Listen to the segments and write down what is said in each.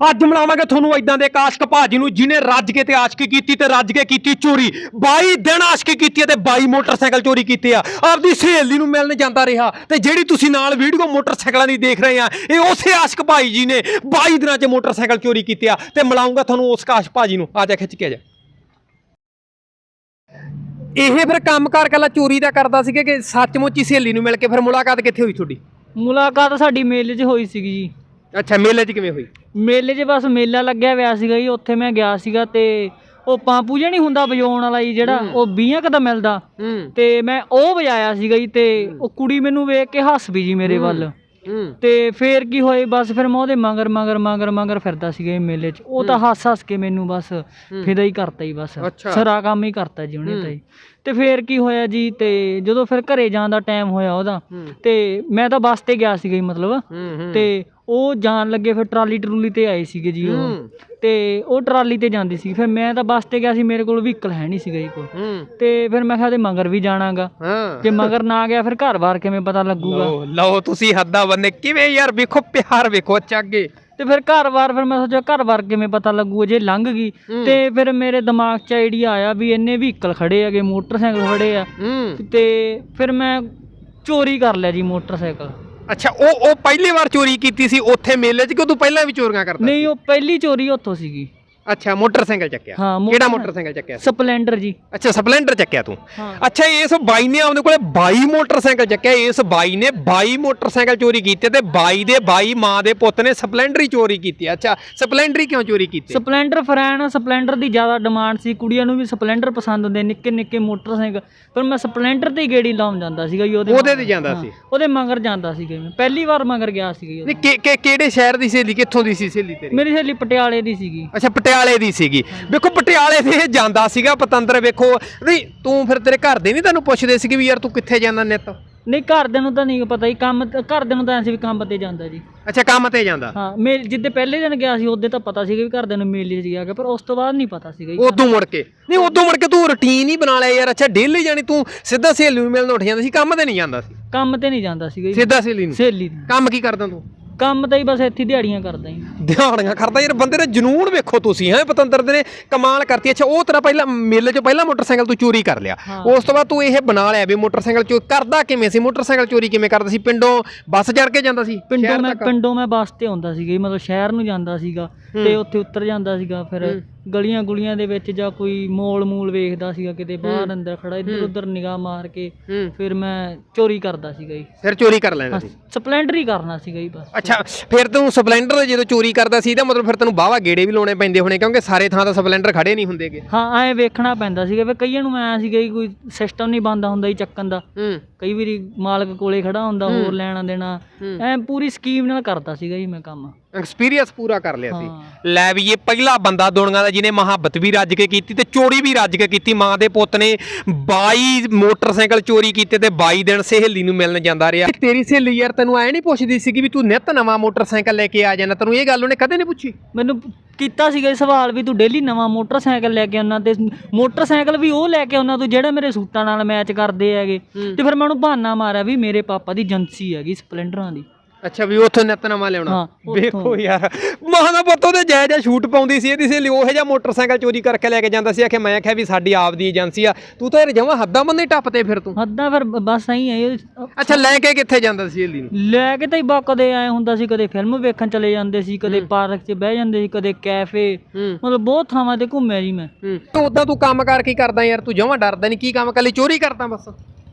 ਅੱਜ ਮਿਲਾਵਾਂਗੇ ਤੁਹਾਨੂੰ ਇਦਾਂ ਦੇ ਕਾਸ਼ਕ ਭਾਜੀ ਨੂੰ ਜਿਨੇ ਰੱਜ ਕੇ ਤੇ ਆਸ਼ਕੀ ਕੀਤੀ ਤੇ ਰੱਜ ਕੇ ਕੀਤੀ ਚੋਰੀ। 22 ਦਿਨ ਆਸ਼ਕੀ ਕੀਤੀ ਹੈ ਤੇ 22 ਮੋਟਰਸਾਈਕਲ ਚੋਰੀ ਕੀਤੇ ਆ। ਆਪਦੀ ਸਹੇਲੀ ਨੂੰ ਮਿਲਣ ਜਾਂਦਾ ਰਿਹਾ ਤੇ ਜਿਹੜੀ ਤੁਸੀਂ ਨਾਲ ਵੀਡੀਓ ਮੋਟਰਸਾਈਕਲਾਂ ਦੀ ਦੇਖ ਰਹੇ ਆ, ਇਹ ਉਸੇ ਆਸ਼ਕ ਭਾਈ ਜੀ ਨੇ 22 ਦਿਨਾਂ 'ਚ ਮੋਟਰਸਾਈਕਲ ਚੋਰੀ ਕੀਤੇ ਆ ਤੇ ਮਿਲਾਉਂਗਾ ਤੁਹਾਨੂੰ ਉਸ ਕਾਸ਼ਕ ਭਾਜੀ ਨੂੰ। ਆ ਜਾ, ਖਿੱਚ ਕੇ ਜਾ। ਇਹ ਫਿਰ ਕੰਮਕਾਰ ਕੱਲਾ ਚੋਰੀ ਦਾ ਕਰਦਾ ਸੀਗਾ ਕਿ ਸੱਚਮੁੱਚ ਹੀ ਸਹੇਲੀ ਨੂੰ ਮਿਲ ਕੇ ਫਿਰ ਮੁਲਾਕਾਤ ਕਿੱਥੇ ਹੋਈ ਤੁਹਾਡੀ? ਮੁਲਾਕਾਤ ਸਾਡੀ ਮੇਲੇ 'ਚ ਹੋਈ ਸੀਗੀ ਜੀ। ਅੱਛਾ ਮੇਲੇ 'ਚ ਕਿਵੇਂ ਹੋਈ? ਮੇਲੇ 'ਚ ਬਸ ਮੇਲਾ ਲੱਗਿਆ ਹੋਇਆ ਸੀਗਾ ਜੀ ਉੱਥੇ ਮੈਂ ਗਿਆ ਸੀਗਾ ਤੇ ਉਹ ਪਾਂਪੂ ਜਿਹਾ ਨਹੀਂ ਹੁੰਦਾ ਵਜਾਉਣ ਵਾਲਾ ਜੀ ਜਿਹੜਾ ਉਹ 20 ਕ ਦਾ ਮਿਲਦਾ। ਹੂੰ। ਤੇ ਮੈਂ ਉਹ ਵਜਾਇਆ ਸੀਗਾ ਜੀ ਤੇ ਉਹ ਕੁੜੀ ਮੈਨੂੰ ਵੇਖ ਕੇ ਹੱਸ ਪਈ ਜੀ ਮੇਰੇ ਵੱਲ। ਹੂੰ। ਤੇ ਫੇਰ ਕੀ ਹੋਏ ਬਸ ਫਿਰ ਮੈਂ ਉਹਦੇ ਮਗਰ ਮਗਰ ਮਗਰ ਮਗਰ ਫਿਰਦਾ ਸੀਗਾ ਇਹ ਮੇਲੇ 'ਚ। ਉਹ ਤਾਂ ਹੱਸ ਹੱਸ ਕੇ ਮੈਨੂੰ ਬਸ ਫਿਦਾ ਹੀ ਕਰਤਾ ਹੀ ਬਸ। ਅੱਛਾ। ਸਰਾ ਕੰਮ ਹੀ ਕਰਤਾ ਜੀ ਉਹਨੇ ਤਾਂ ਜੀ। ਤੇ ਫੇਰ ਕੀ ਹੋਇਆ ਜੀ ਤੇ ਜਦੋਂ ਫਿਰ ਘਰੇ ਜਾਣ ਦਾ ਟਾਈਮ ਹੋਇਆ ਉਹਦਾ ਹੂੰ। ਤੇ ਮੈਂ ਤਾਂ ਬੱਸ ਤੇ ਗਿਆ ਸੀਗਾ ਜੀ ਮਤਲਬ। ਹੂੰ। ਤੇ ਉਹ ਜਾਣ ਲੱਗੇ ਫਿਰ ਟਰਾਲੀ ਟਰੂਲੀ ਤੇ ਆਏ ਸੀਗੇ ਜੀ ਉਹ। ਤੇ ਉਹ ਟਰਾਲੀ ਤੇ ਜਾਂਦੀ ਸੀ। ਫਿਰ ਮੈਂ ਤਾਂ ਬੱਸ ਤੇ ਗਿਆ ਸੀ ਮੇਰੇ ਕੋਲ ਵਹੀਕਲ ਹੈ ਨਹੀਂ ਸੀਗਾ ਜੀ ਕੋਈ। ਤੇ ਫਿਰ ਮੈਂ ਕਿਹਾ ਤੇ ਮਗਰ ਵੀ ਜਾਣਾਗਾ। ਜੇ ਮਗਰ ਨਾ ਗਿਆ ਫਿਰ ਘਰ-ਬਾਰ ਕਿਵੇਂ ਪਤਾ ਲੱਗੂਗਾ? ਲਓ ਤੁਸੀਂ ਹੱਦਾਂ ਬੰਨੇ ਕਿਵੇਂ ਯਾਰ ਵੇਖੋ ਪਿਆਰ ਵੇਖੋ ਅੱਗੇ। ਤੇ ਫਿਰ ਘਰ-ਬਾਰ ਫਿਰ ਮੈਂ ਸੋਚਿਆ ਘਰ-ਬਾਰ ਕਿਵੇਂ ਪਤਾ ਲੱਗੂਗਾ ਜੇ ਲੰਘ ਗਈ। ਤੇ ਫਿਰ ਮੇਰੇ ਦਿਮਾਗ 'ਚ ਆਈਡੀਆ ਆਇਆ ਵੀ ਇੰਨੇ ਵਹੀਕਲ ਖੜੇ ਹੈਗੇ ਮੋਟਰਸਾਈਕਲ ਖੜੇ ਆ। ਤੇ ਫਿਰ ਮੈਂ ਚੋਰੀ ਕਰ ਲਿਆ ਜੀ ਮੋਟਰਸਾਈਕਲ। ਅੱਛਾ, ਉਹ ਉਹ ਪਹਿਲੀ ਵਾਰ ਚੋਰੀ ਕੀਤੀ ਸੀ, ਉੱਥੇ ਮੇਲੇ 'ਚ, ਕਿ ਤੂੰ ਪਹਿਲਾਂ ਵੀ ਚੋਰੀਆਂ ਕਰਦਾ ਨਹੀਂ, ਉਹ ਪਹਿਲੀ ਚੋਰੀ ਉੱਥੋਂ ਸੀਗੀ। ਅੱਛਾ ਮੋਟਰਸਾਈਕਲ ਚੱਕਿਆ। ਹਾਂ, ਕਿਹੜਾ ਮੋਟਰ- ਮੋਟਰਸਾਈਕਲ ਚੱਕਿਆ ਸੀ? ਸਪਲੈਂਡਰ ਜੀ। ਅੱਛਾ ਸਪਲੈਂਡਰ ਚੱਕਿਆ ਤੂੰ? ਹਾਂ। ਅੱਛਾ ਇਸ ਬਾਈ ਨੇ ਆਪਣੇ ਕੋਲੇ 22 ਮੋਟਰਸਾਈਕਲ ਚੱਕਿਆ। ਇਸ ਬਾਈ ਨੇ 22 ਮੋਟਰਸਾਈਕਲ ਚੋਰੀ ਕੀਤੇ ਤੇ ਬਾਈ ਦੇ ਬਾਈ ਮਾਂ ਦੇ ਪੁੱਤ ਨੇ ਸਪਲੈਂਡਰ ਹੀ ਚੋਰੀ ਕੀਤੀ। ਅੱਛਾ ਸਪਲੈਂਡਰ ਹੀ ਕਿਉਂ ਚੋਰੀ ਕੀਤੀ? ਸਪਲੈਂਡਰ ਫਰੈਨ ਸਪਲੈਂਡਰ ਦੀ ਜ਼ਿਆਦਾ ਡਿਮਾਂਡ ਸੀ। ਕੁੜੀਆਂ ਨੂੰ ਵੀ ਸਪਲੈਂਡਰ ਪਸੰਦ ਹੁੰਦੇ ਨਿੱਕੇ ਨਿੱਕੇ ਮੋਟਰਸਾਈਕਲ। ਪਰ ਮੈਂ ਸਪਲੈਂਡਰ ਤੇ ਹੀ ਗੇੜੀ ਲਾਉਣ ਜਾਂਦਾ ਸੀਗਾ ਜੀ ਉਹਦੇ ਉਹਦੇ। ਤੇ ਜਾਂਦਾ ਹਾਂ, ਸੀ? ਉਹਦੇ ਮਗਰ ਜਾਂਦਾ ਸੀਗਾ ਮੈਂ। ਪਹਿਲੀ ਵਾਰ ਮਗਰ ਗਿਆ ਸੀਗਾ ਜੀ ਉਹਦੇ। ਨਹੀਂ ਕਿ- ਕਿ- ਕਿਹੜੇ ਸ਼ਹਿਰ ਦੀ ਸਹੇਲੀ? ਕਿੱਥੋਂ ਦੀ ਸੀ ਸਹੇਲੀ ਤੇਰੀ? ਮੇਰੀ ਸਹੇਲੀ ਪਟਿਆਲੇ ਦੀ ਸੀਗੀ। ਅੱਛਾ ਪਟਿਆਲੇ ਦੀ ਸੀਗੀ। ਵੇਖੋ ਪਟਿਆਲੇ ਤੇ ਜਾਂਦਾ ਸੀਗਾ ਪਤੰਦਰ ਵੇਖੋ। ਨਹੀਂ ਤੂੰ ਫਿਰ ਤੇਰੇ ਘਰ ਦੇ ਨਹੀਂ ਤੈਨੂੰ ਪੁੱਛਦੇ ਸੀਗੇ ਵੀ ਯਾਰ ਤੂੰ ਕਿੱਥੇ ਜਾਂਦਾ ਨਿੱਤ? ਨਹੀਂ ਘਰਦਿਆਂ ਨੂੰ ਤਾਂ ਨਹੀਂ ਪਤਾ ਹੀ ਕੰਮ ਘਰਦਿਆਂ ਨੂੰ ਤਾਂ ਐਂ ਸੀ ਵੀ ਕੰਮ ਤੇ ਜਾਂਦਾ ਜੀ। ਅੱਛਾ ਕੰਮ ਤੇ ਜਾਂਦਾ। ਹਾਂ ਮੇਲ ਜਿੱਦੇ ਪਹਿਲੇ ਦਿਨ ਗਿਆ ਸੀ ਉਹਦੇ ਤਾਂ ਪਤਾ ਸੀਗਾ ਵੀ ਘਰਦਿਆਂ ਨੂੰ ਮੇਲੇ 'ਚ ਗਿਆ ਕਿ ਪਰ ਉਸ ਤੋਂ ਬਾਅਦ ਨਹੀਂ ਪਤਾ ਸੀਗਾ ਜੀ। ਉਦੋਂ ਮੁੜ ਕੇ। ਨਹੀਂ ਉਦੋਂ ਮੁੜ ਕੇ ਤੂੰ ਰੁਟੀਨ ਹੀ ਬਣਾ ਲਿਆ ਯਾਰ। ਅੱਛਾ ਡੇਲੀ ਜਾਣੀ ਤੂੰ ਸਿੱਧਾ ਸਹੇਲੀ ਨੂੰ ਮਿਲਣ ਉੱਠ ਜਾਂਦਾ ਸੀ ਕੰਮ ਤੇ ਨਹੀਂ ਜਾਂਦਾ ਸੀ? ਕੰਮ ਤੇ ਨਹੀਂ ਜਾਂਦਾ ਸੀਗਾ ਜੀ। ਸਿੱਧਾ ਸਹੇਲੀ ਨੂੰ? ਸਹੇਲੀ ਦੀ। ਕੰਮ ਕੀ ਕਰਦਾ ਤੂੰ? ਕੰਮ ਤਾਂ ਹੀ ਬਸ ਇੱਥੇ ਦਿਹਾੜੀਆਂ ਕਰਦਾ ਜੀ। ਦਿਹਾੜੀਆਂ ਕਰਦਾ ਯਾਰ ਬੰਦੇ ਦਾ ਜਨੂਨ ਵੇਖੋ ਤੁਸੀਂ ਹੈ ਪਤੰਦਰ ਦੇ ਨੇ ਕਮਾਲ ਕਰਤੀ। ਅੱਛਾ ਉਹ ਤੇਰਾ ਪਹਿਲਾਂ ਮੇਲੇ 'ਚ ਪਹਿਲਾਂ ਮੋਟਰਸਾਈਕਲ ਤੂੰ ਚੋਰੀ ਕਰ ਲਿਆ। ਉਸ ਤੋਂ ਬਾਅਦ ਤੂੰ ਇਹ ਬਣਾ ਲਿਆ ਵੀ ਮੋਟਰਸਾਈਕਲ ਚੋਰੀ ਕਰਦਾ ਕਿਵੇਂ ਸੀ? ਮੋਟਰਸਾਈਕਲ ਚੋਰੀ ਕਿਵੇਂ ਕਰਦਾ ਸੀ? ਪਿੰਡੋਂ ਬੱਸ ਚੜ ਕੇ ਜਾਂਦਾ ਸੀ? ਪਿੰਡੋਂ ਮੈਂ? ਪਿੰਡੋਂ ਮੈਂ ਬੱਸ ਤੇ ਆਉਂਦਾ ਸੀਗਾ ਮਤਲਬ ਸ਼ਹਿਰ ਨੂੰ ਜਾਂਦਾ ਸੀਗਾ ਤੇ ਉੱਥੇ ਉਤਰ ਜਾਂਦਾ ਸੀਗਾ ਫਿਰ ਗਲੀਆਂ ਗੁਲੀਆਂ ਦੇ ਵਿੱਚ ਜਾਂ ਕੋਈ ਮੋਲ ਮੂਲ ਵੇਖਦਾ ਸੀਗਾ ਕਿਤੇ ਬਾਹਰ ਅੰਦਰ ਖੜਾ ਇੱਧਰ ਉੱਧਰ ਨਿਗਾਹ ਮਾਰ ਕੇ ਫਿਰ ਮੈਂ ਚੋਰੀ ਕਰਦਾ ਸੀਗਾ ਜੀ। ਫਿਰ ਚੋਰੀ ਕਰ ਲੈਂਦਾ ਸੀ? ਸਪਲੈਂਡਰ ਹੀ ਕਰਨਾ ਸੀਗਾ ਜੀ ਬਸ। ਅੱਛਾ ਫਿਰ ਤੂੰ ਸਪਲੈਂਡਰ ਜਦੋਂ ਚੋਰੀ ਕਰਦਾ ਸੀ ਇਹਦਾ ਮਤਲਬ ਫਿਰ ਤੈਨੂੰ ਬਾਵਾ ਗੇੜੇ ਵੀ ਲਾਉਣੇ ਪੈਂਦੇ ਹੋਣੇ ਕਿਉਂਕਿ ਸਾਰੇ ਥਾਂ ਤਾਂ ਸਪਲੈਂਡਰ ਖੜੇ ਨਹੀਂ ਹੁੰਦੇਗੇ ਹਾਂ ਐ ਵੇਖਣਾ ਪੈਂਦਾ ਸੀਗਾ ਵੀ ਕਈਆਂ ਨੂੰ ਐ ਸੀਗਾ ਜੀ ਕੋਈ ਸਿਸਟਮ ਨਹੀਂ ਬੰਦਾ ਹੁੰਦਾ ਜੀ ਚੱਕਣ ਦਾ। ਹੂੰ। ਕਈ ਵਾਰੀ ਮਾਲਕ ਕੋਲੇ ਖੜਾ ਹੁੰਦਾ ਹੋਰ ਲੈਣਾ ਦੇਣਾ। ਐ ਪੂਰੀ ਸਕੀਮ ਨਾਲ ਕਰਦਾ ਸੀਗਾ ਜੀ ਮੈਂ ਕੰਮ। ਐਕਸਪੀਰੀਅੰਸ ਪੂਰਾ ਕਰ ਲਿਆ ਸੀ। ਲੈ ਵੀ ਇਹ ਪਹਿਲਾ ਬੰਦਾ ਦੁਨੀਆ ਦਾ ਜਿਹਨੇ ਮੁਹੱਬਤ ਵੀ ਰੱਜ ਕੇ ਕੀਤੀ ਤੇ ਚੋਰੀ ਵੀ ਰੱਜ ਕੇ ਕੀਤੀ। ਮਾਂ ਦੇ ਪੁੱਤ ਨੇ 22 ਮੋਟਰਸਾਈਕਲ ਚੋਰੀ ਕੀਤੇ ਤੇ 22 ਦਿਨ ਸਹੇਲੀ ਨੂੰ ਮਿਲਣ ਜਾਂਦਾ ਰਿਹਾ। ਤੇਰੀ ਸਹੇਲੀ ਯਾਰ ਤੈਨੂੰ ਐ ਨਹੀਂ ਪੁੱਛਦੀ ਸੀ ਕਿ ਵੀ ਤੂੰ ਨਿੱਤ ਨਵਾਂ ਮੋਟਰਸਾਈਕਲ ਲੈ ਕੇ ਆ ਜਾਣਾ? ਤੈਨੂੰ ਇਹ ਗੱਲ ਉਹਨੇ ਕਦੇ ਨਹੀਂ ਪੁੱਛੀ? ਮੈਨੂੰ ਕੀਤਾ ਸੀਗਾ ਸਵਾਲ ਵੀ ਤੂੰ ਡੇਲੀ ਨਵਾਂ ਮੋਟਰਸਾਈਕਲ ਲੈ ਕੇ ਆਉਣਾ ਤੇ ਮੋਟਰਸਾਈਕਲ ਵੀ ਉਹ ਲੈ ਕੇ ਆਉਣਾ ਤੂੰ ਜਿਹੜਾ ਮੇਰੇ ਸੂਟਾਂ ਨਾਲ ਮੈਚ ਕਰਦੇ ਹੈਗੇ। ਤੇ ਫਿਰ ਮੈਂ ਉਹਨੂੰ ਬਹਾਨਾ ਮਾਰਿਆ ਵੀ ਮੇਰੇ ਪਾਪਾ ਦੀ ਏਜੰਸੀ ਹੈਗੀ ਸਪਲੈਂਡਰਾਂ ਦੀ। ਅੱਛਾ ਵੀ ਉੱਥੋਂ ਨਿੱਤ ਨਵਾਂ ਲਿਆਉਣਾ। ਹਾਂ, ਉੱਥੋਂ। ਵੇਖੋ ਯਾਰ ਮਾਂ ਦਾ ਪੁੱਤ ਉਹਦੇ ਜਾਇ ਜਾਇ ਸ਼ੂਟ ਪਾਉਂਦੀ ਸੀ ਇਹਦੀ ਸਹੇਲੀ ਉਹੋ ਜਿਹਾ ਮੋਟਰਸਾਈਕਲ ਚੋਰੀ ਕਰਕੇ ਲੈ ਕੇ ਜਾਂਦਾ ਸੀ ਆਖੇ ਮੈਂ ਆਖਿਆ ਵੀ ਸਾਡੀ ਆਪ ਦੀ ਏਜੰਸੀ ਆ ਤੂੰ ਤਾਂ ਯਾਰ ਜਮਾਂ ਹੱਦਾਂ ਬੰਦੇ ਟੱਪਤੇ ਫਿਰ ਤੂੰ। ਹੱਦਾਂ ਫਿਰ ਬਸ ਐਂ ਹੈ ਅੱਛਾ ਲੈ ਕੇ ਕਿੱਥੇ ਜਾਂਦਾ ਸੀ ਸਹੇਲੀ ਨੂੰ? ਲੈ ਕੇ ਤਾਂ ਹੀ ਬਾ ਕਦੇ ਆਏ ਹੁੰਦਾ ਸੀ ਕਦੇ ਫਿਲਮ ਵੇਖਣ ਚਲੇ ਜਾਂਦੇ ਸੀ ਕਦੇ ਪਾਰਕ 'ਚ ਬਹਿ ਜਾਂਦੇ ਸੀ ਕਦੇ ਕੈਫੇ। ਹੂੰ। ਮਤਲਬ ਬਹੁਤ ਥਾਵਾਂ ਤੇ ਘੁੰਮਿਆ ਜੀ ਮੈਂ। ਹੂੰ। ਤੂੰ ਉਦਾਂ ਤੂੰ ਕੰਮ ਕਰ ਕੀ ਕਰਦਾ ਯਾਰ ਤੂੰ ਜਮਾਂ ਡਰਦਾ ਨਹੀਂ ਕੀ ਕੰਮ ਕੱਲੀ ਚੋਰੀ ਕਰਦਾ ਬਸ।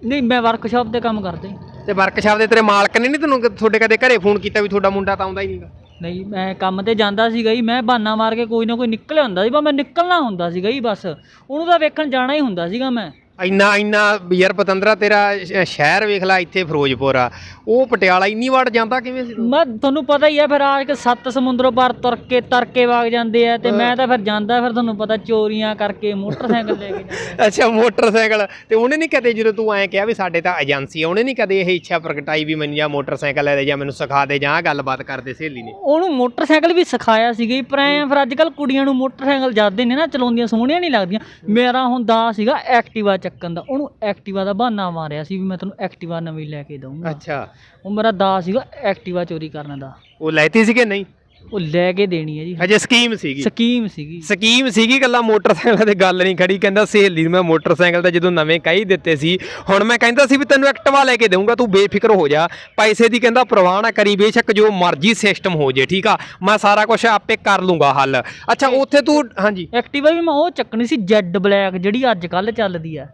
ਨਹੀਂ ਮੈਂ ਵਰਕਸ਼ਾਪ ਤੇ ਕੰਮ ਕਰਦਾ। ਜੀ ਤੇ ਵਰਕਸ਼ਾਪ ਦੇ ਤੇਰੇ ਮਾਲਕ ਨੇ ਨਹੀਂ ਤੈਨੂੰ ਕ- ਤੁਹਾਡੇ ਕਦੇ ਘਰੇ ਫੋਨ ਕੀਤਾ ਵੀ ਤੁਹਾਡਾ ਮੁੰਡਾ ਤਾਂ ਆਉਂਦਾ ਹੀ ਨਹੀਂਗਾ? ਨਹੀਂ ਮੈਂ ਕੰਮ ਤੇ ਜਾਂਦਾ ਸੀਗਾ ਜੀ ਮੈਂ ਬਹਾਨਾ ਮਾਰ ਕੇ ਕੋਈ ਨਾ ਕੋਈ ਨਿਕਲਿਆ ਹੁੰਦਾ ਸੀ ਬਸ ਮੈਂ ਨਿਕਲਣਾ ਹੁੰਦਾ ਸੀਗਾ ਜੀ ਬਸ। ਉਹਨੂੰ ਤਾਂ ਵੇਖਣ ਜਾਣਾ ਹੀ ਹੁੰਦਾ ਸੀਗਾ ਮੈਂ। ਇੰਨਾ ਇੰਨਾ ਯਾਰ ਪਤੰਦਰਾ ਤੇਰਾ ਸ਼- ਸ਼ਹਿਰ ਵੇਖ ਲੈ ਇੱਥੇ ਫਿਰੋਜ਼ਪੁਰ ਆ। ਉਹ ਪਟਿਆਲਾ ਇੰਨੀ ਵਾਰ ਜਾਂਦਾ ਕਿਵੇਂ ਸੀ ਤੂੰ? ਮੈਂ ਤੁਹਾਨੂੰ ਪਤਾ ਹੀ ਆ ਫਿਰ ਆ ਕੇ ਸੱਤ ਸਮੁੰਦਰੋਂ ਪਾਰ ਤੁਰ ਕੇ ਤਰ ਕੇ ਵਗ ਜਾਂਦੇ ਆ ਤੇ ਮੈਂ ਤਾਂ ਫਿਰ ਜਾਂਦਾ ਫਿਰ ਤੁਹਾਨੂੰ ਪਤਾ ਚੋਰੀਆਂ ਕਰਕੇ ਮੋਟਰਸਾਈਕਲ ਲੈ ਕੇ ਜਾਂਦਾ। ਅੱਛਾ ਮੋਟਰਸਾਈਕਲ। ਤੇ ਉਹਨੇ ਨਹੀਂ ਕਦੇ ਜਦੋਂ ਤੂੰ ਐਂ ਕਿਹਾ ਵੀ ਸਾਡੇ ਤਾਂ ਏਜੰਸੀ ਆ ਉਹਨੇ ਨਹੀਂ ਕਦੇ ਇਹ ਇੱਛਾ ਪ੍ਰਗਟਾਈ ਵੀ ਮੈਨੂੰ ਜਾਂ ਮੋਟਰਸਾਈਕਲ ਲੈ ਦੇ ਜਾਂ ਮੈਨੂੰ ਸਿਖਾ ਦੇ ਜਾਂ ਆਹ ਗੱਲਬਾਤ ਕਰਦੇ ਸਹੇਲੀ ਨੇ? ਉਹਨੂੰ ਮੋਟਰਸਾਈਕਲ ਵੀ ਸਿਖਾਇਆ ਸੀਗਾ ਜੀ, ਪਰ ਐਂ ਫਿਰ ਅੱਜ ਕੱਲ ਕੁੜੀਆਂ ਨੂੰ ਮੋਟਰਸਾਈਕਲ ਜਾਂਦੇ ਨੇ ਨਾ ਚਲਾਉਂਦੀਆਂ ਸੋਹਣੀਆਂ ਨਹੀਂ ਲੱਗਦੀਆਂ। ਮੇਰਾ ਹੁੰਦਾ ਸੀਗਾ ਐਕਟਿਵਾ ਚੱਕਣ ਦਾ ਉਹਨੂੰ ਐਕਟਿਵਾ ਦਾ ਬਹਾਨਾ ਮਾਰਿਆ ਸੀ ਵੀ ਮੈਂ ਤੈਨੂੰ ਐਕਟਿਵਾ ਨਵੀਂ ਲੈ ਕੇ ਦਊਂਗਾ। ਅੱਛਾ। ਉਹ ਮੇਰਾ ਦਾ ਸੀਗਾ ਐਕਟਿਵਾ ਚੋਰੀ ਕਰਨ ਦਾ। ਉਹ ਲੈਤੀ ਸੀ ਕਿ ਨਹੀਂ? ਉਹ ਲੈ ਕੇ ਦੇਣੀ ਹੈ ਜੀ। ਅਜੇ ਸਕੀਮ ਸੀਗੀ। ਸਕੀਮ ਸੀਗੀ। ਸਕੀਮ ਸੀਗੀ ਗੱਲਾਂ ਮੋਟਰਸਾਈਕਲ ਤੇ ਗੱਲ ਨਹੀਂ ਖੜੀ ਕਹਿੰਦਾ ਸਹੇਲੀ ਨੂੰ ਮੈਂ ਮੋਟਰਸਾਈਕਲ ਤੇ ਜਦੋਂ ਨਵੇਂ ਕਹੀ ਦਿੱਤੇ ਸੀ ਹੁਣ ਮੈਂ ਕਹਿੰਦਾ ਸੀ ਵੀ ਤੈਨੂੰ ਐਕਟਿਵਾ ਲੈ ਕੇ ਦੇਊਂਗਾ ਤੂੰ ਬੇਫਿਕਰ ਹੋ ਜਾ। ਪੈਸੇ ਦੀ ਕਹਿੰਦਾ ਪਰਵਾਹ ਨਾ ਕਰੀ ਬੇਸ਼ੱਕ ਜੋ ਮਰਜ਼ੀ ਸਿਸਟਮ ਹੋ ਜੇ ਠੀਕ ਆ? ਮੈਂ ਸਾਰਾ ਕੁਝ ਆਪੇ ਕਰ ਲੂੰਗਾ ਹੱਲ। ਅੱਛਾ ਉੱਥੇ ਤੂੰ ਹਾਂਜੀ। ਐਕਟਿਵਾ ਵੀ ਮੈਂ ਉਹ ਚੱਕਣੀ ਸੀ ਜੈਡ ਬਲੈਕ ਜਿਹੜੀ ਅੱਜ ਕੱਲ ਚੱਲਦੀ ਆ।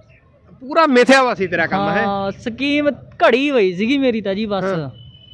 ਪੂਰਾ ਮਿਥਿਆ ਵਾ ਸੀ ਤੇਰਾ ਕੰਮ ਹੈ? ਹਾਂ ਸਕੀਮ ਘੜੀ ਹੋਈ ਸੀਗੀ ਮੇਰੀ ਤਾਂ ਜੀ ਬਸ।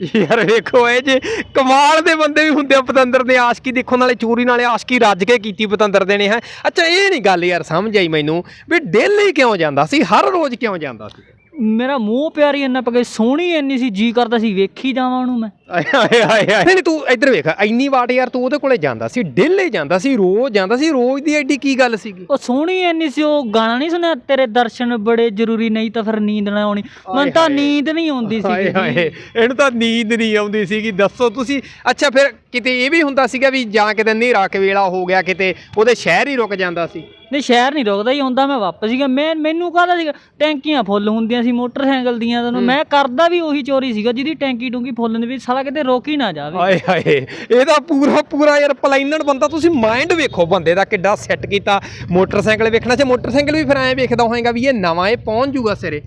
ਯਾਰ ਵੇਖੋ ਇਹ ਜੇ ਕਮਾਲ ਦੇ ਬੰਦੇ ਵੀ ਹੁੰਦੇ ਆ ਪਤੰਦਰ ਦੇ, ਆਸ਼ਕੀ ਦੇਖੋ ਨਾਲੇ ਚੋਰੀ ਨਾਲੇ ਆਸ਼ਕੀ ਰੱਜ ਕੇ ਕੀਤੀ ਪਤੰਦਰ ਦੇ ਨੇ, ਹੈ। ਅੱਛਾ, ਇਹ ਨਹੀਂ ਗੱਲ ਯਾਰ ਸਮਝ ਆਈ ਮੈਨੂੰ ਵੀ ਡੇਲੀ ਕਿਉਂ ਜਾਂਦਾ ਸੀ, ਹਰ ਰੋਜ਼ ਕਿਉਂ ਜਾਂਦਾ ਸੀ? ਮੇਰਾ ਮੂੰਹ ਪਿਆਰੀ ਇੰਨਾ ਪਗੇ ਸੋਹਣੀ ਇੰਨੀ ਸੀ ਜੀ ਕਰਦਾ ਸੀ ਵੇਖੀ ਜਾਵਾਂ ਉਹਨੂੰ ਮੈਂ। ਆਏ ਹਾਏ ਹਾਏ ਨਹੀਂ ਤੂੰ ਇੱਧਰ ਵੇਖ ਇੰਨੀ ਵਾਟ ਯਾਰ ਤੂੰ ਉਹਦੇ ਕੋਲੇ ਜਾਂਦਾ ਸੀ ਡੇਲੀ ਜਾਂਦਾ ਸੀ ਰੋਜ਼ ਜਾਂਦਾ ਸੀ ਰੋਜ਼ ਦੀ ਐਡੀ ਕੀ ਗੱਲ ਸੀਗੀ? ਉਹ ਸੋਹਣੀ ਇੰਨੀ ਸੀ ਉਹ ਗਾਣਾ ਨਹੀਂ ਸੁਣਿਆ ਤੇਰੇ ਦਰਸ਼ਨ ਬੜੇ ਜ਼ਰੂਰੀ ਨਹੀਂ ਤਾਂ ਫਿਰ ਨੀਂਦ ਨਾ ਆਉਣੀ। ਮੈਨੂੰ ਤਾਂ ਨੀਂਦ ਨਹੀਂ ਆਉਂਦੀ ਸੀ ਹਾਏ ਹਾਏ ਇਹਨੂੰ ਤਾਂ ਨੀਂਦ ਨਹੀਂ ਆਉਂਦੀ ਸੀਗੀ ਦੱਸੋ ਤੁਸੀਂ। ਅੱਛਾ ਫਿਰ ਕਿਤੇ ਇਹ ਵੀ ਹੁੰਦਾ ਸੀਗਾ ਵੀ ਜਾਂ ਕਿਤੇ ਹਨੇਰਾ ਕੇ ਵੇਲਾ ਹੋ ਗਿਆ ਕਿਤੇ ਉਹਦੇ ਸ਼ਹਿਰ ਹੀ ਰੁਕ ਜਾਂਦਾ ਸੀ। ਨਹੀਂ ਸ਼ਹਿਰ ਨਹੀਂ ਰੁਕਦਾ ਹੀ ਹੁੰਦਾ ਮੈਂ ਵਾਪਸ ਸੀਗਾ। ਮੈਂ ਮੈਨੂੰ ਕਾਹਦਾ ਸੀਗਾ? ਟੈਂਕੀਆਂ ਫੁੱਲ ਹੁੰਦੀਆਂ ਸੀ ਮੋਟਰਸਾਈਕਲ ਦੀਆਂ ਤੈਨੂੰ। ਮੈਂ ਕਰਦਾ ਵੀ ਉਹੀ ਚੋਰੀ ਸੀਗਾ ਜਿਹਦੀ ਟੈਂਕੀ ਟੁੰਕੀ ਫੁੱਲ ਦੇ ਵਿੱਚ ਸਾਲਾ ਕਿਤੇ ਰੋਕ ਹੀ ਨਾ ਜਾਵੇ। ਹਾਏ ਹਾਏ ਇਹਦਾ ਪੂਰਾ ਪੂਰਾ ਯਾਰ ਪਲਾਈਨਰ ਬੰਦਾ। ਤੁਸੀਂ ਮਾਈਂਡ ਵੇਖੋ ਬੰਦੇ ਦਾ ਕਿੱਡਾ ਸੈੱਟ ਕੀਤਾ। ਮੋਟਰਸਾਈਕਲ ਵੇਖਣਾ ਚ ਮੋਟਰਸਾਈਕਲ ਵੀ ਫਿਰ ਐਂ ਵੇਖਦਾ ਹੋਏਗਾ ਵੀ ਇਹ ਨਵਾਂ ਇਹ ਪਹੁੰਚ ਜੂਗਾ ਸਿਰੇ।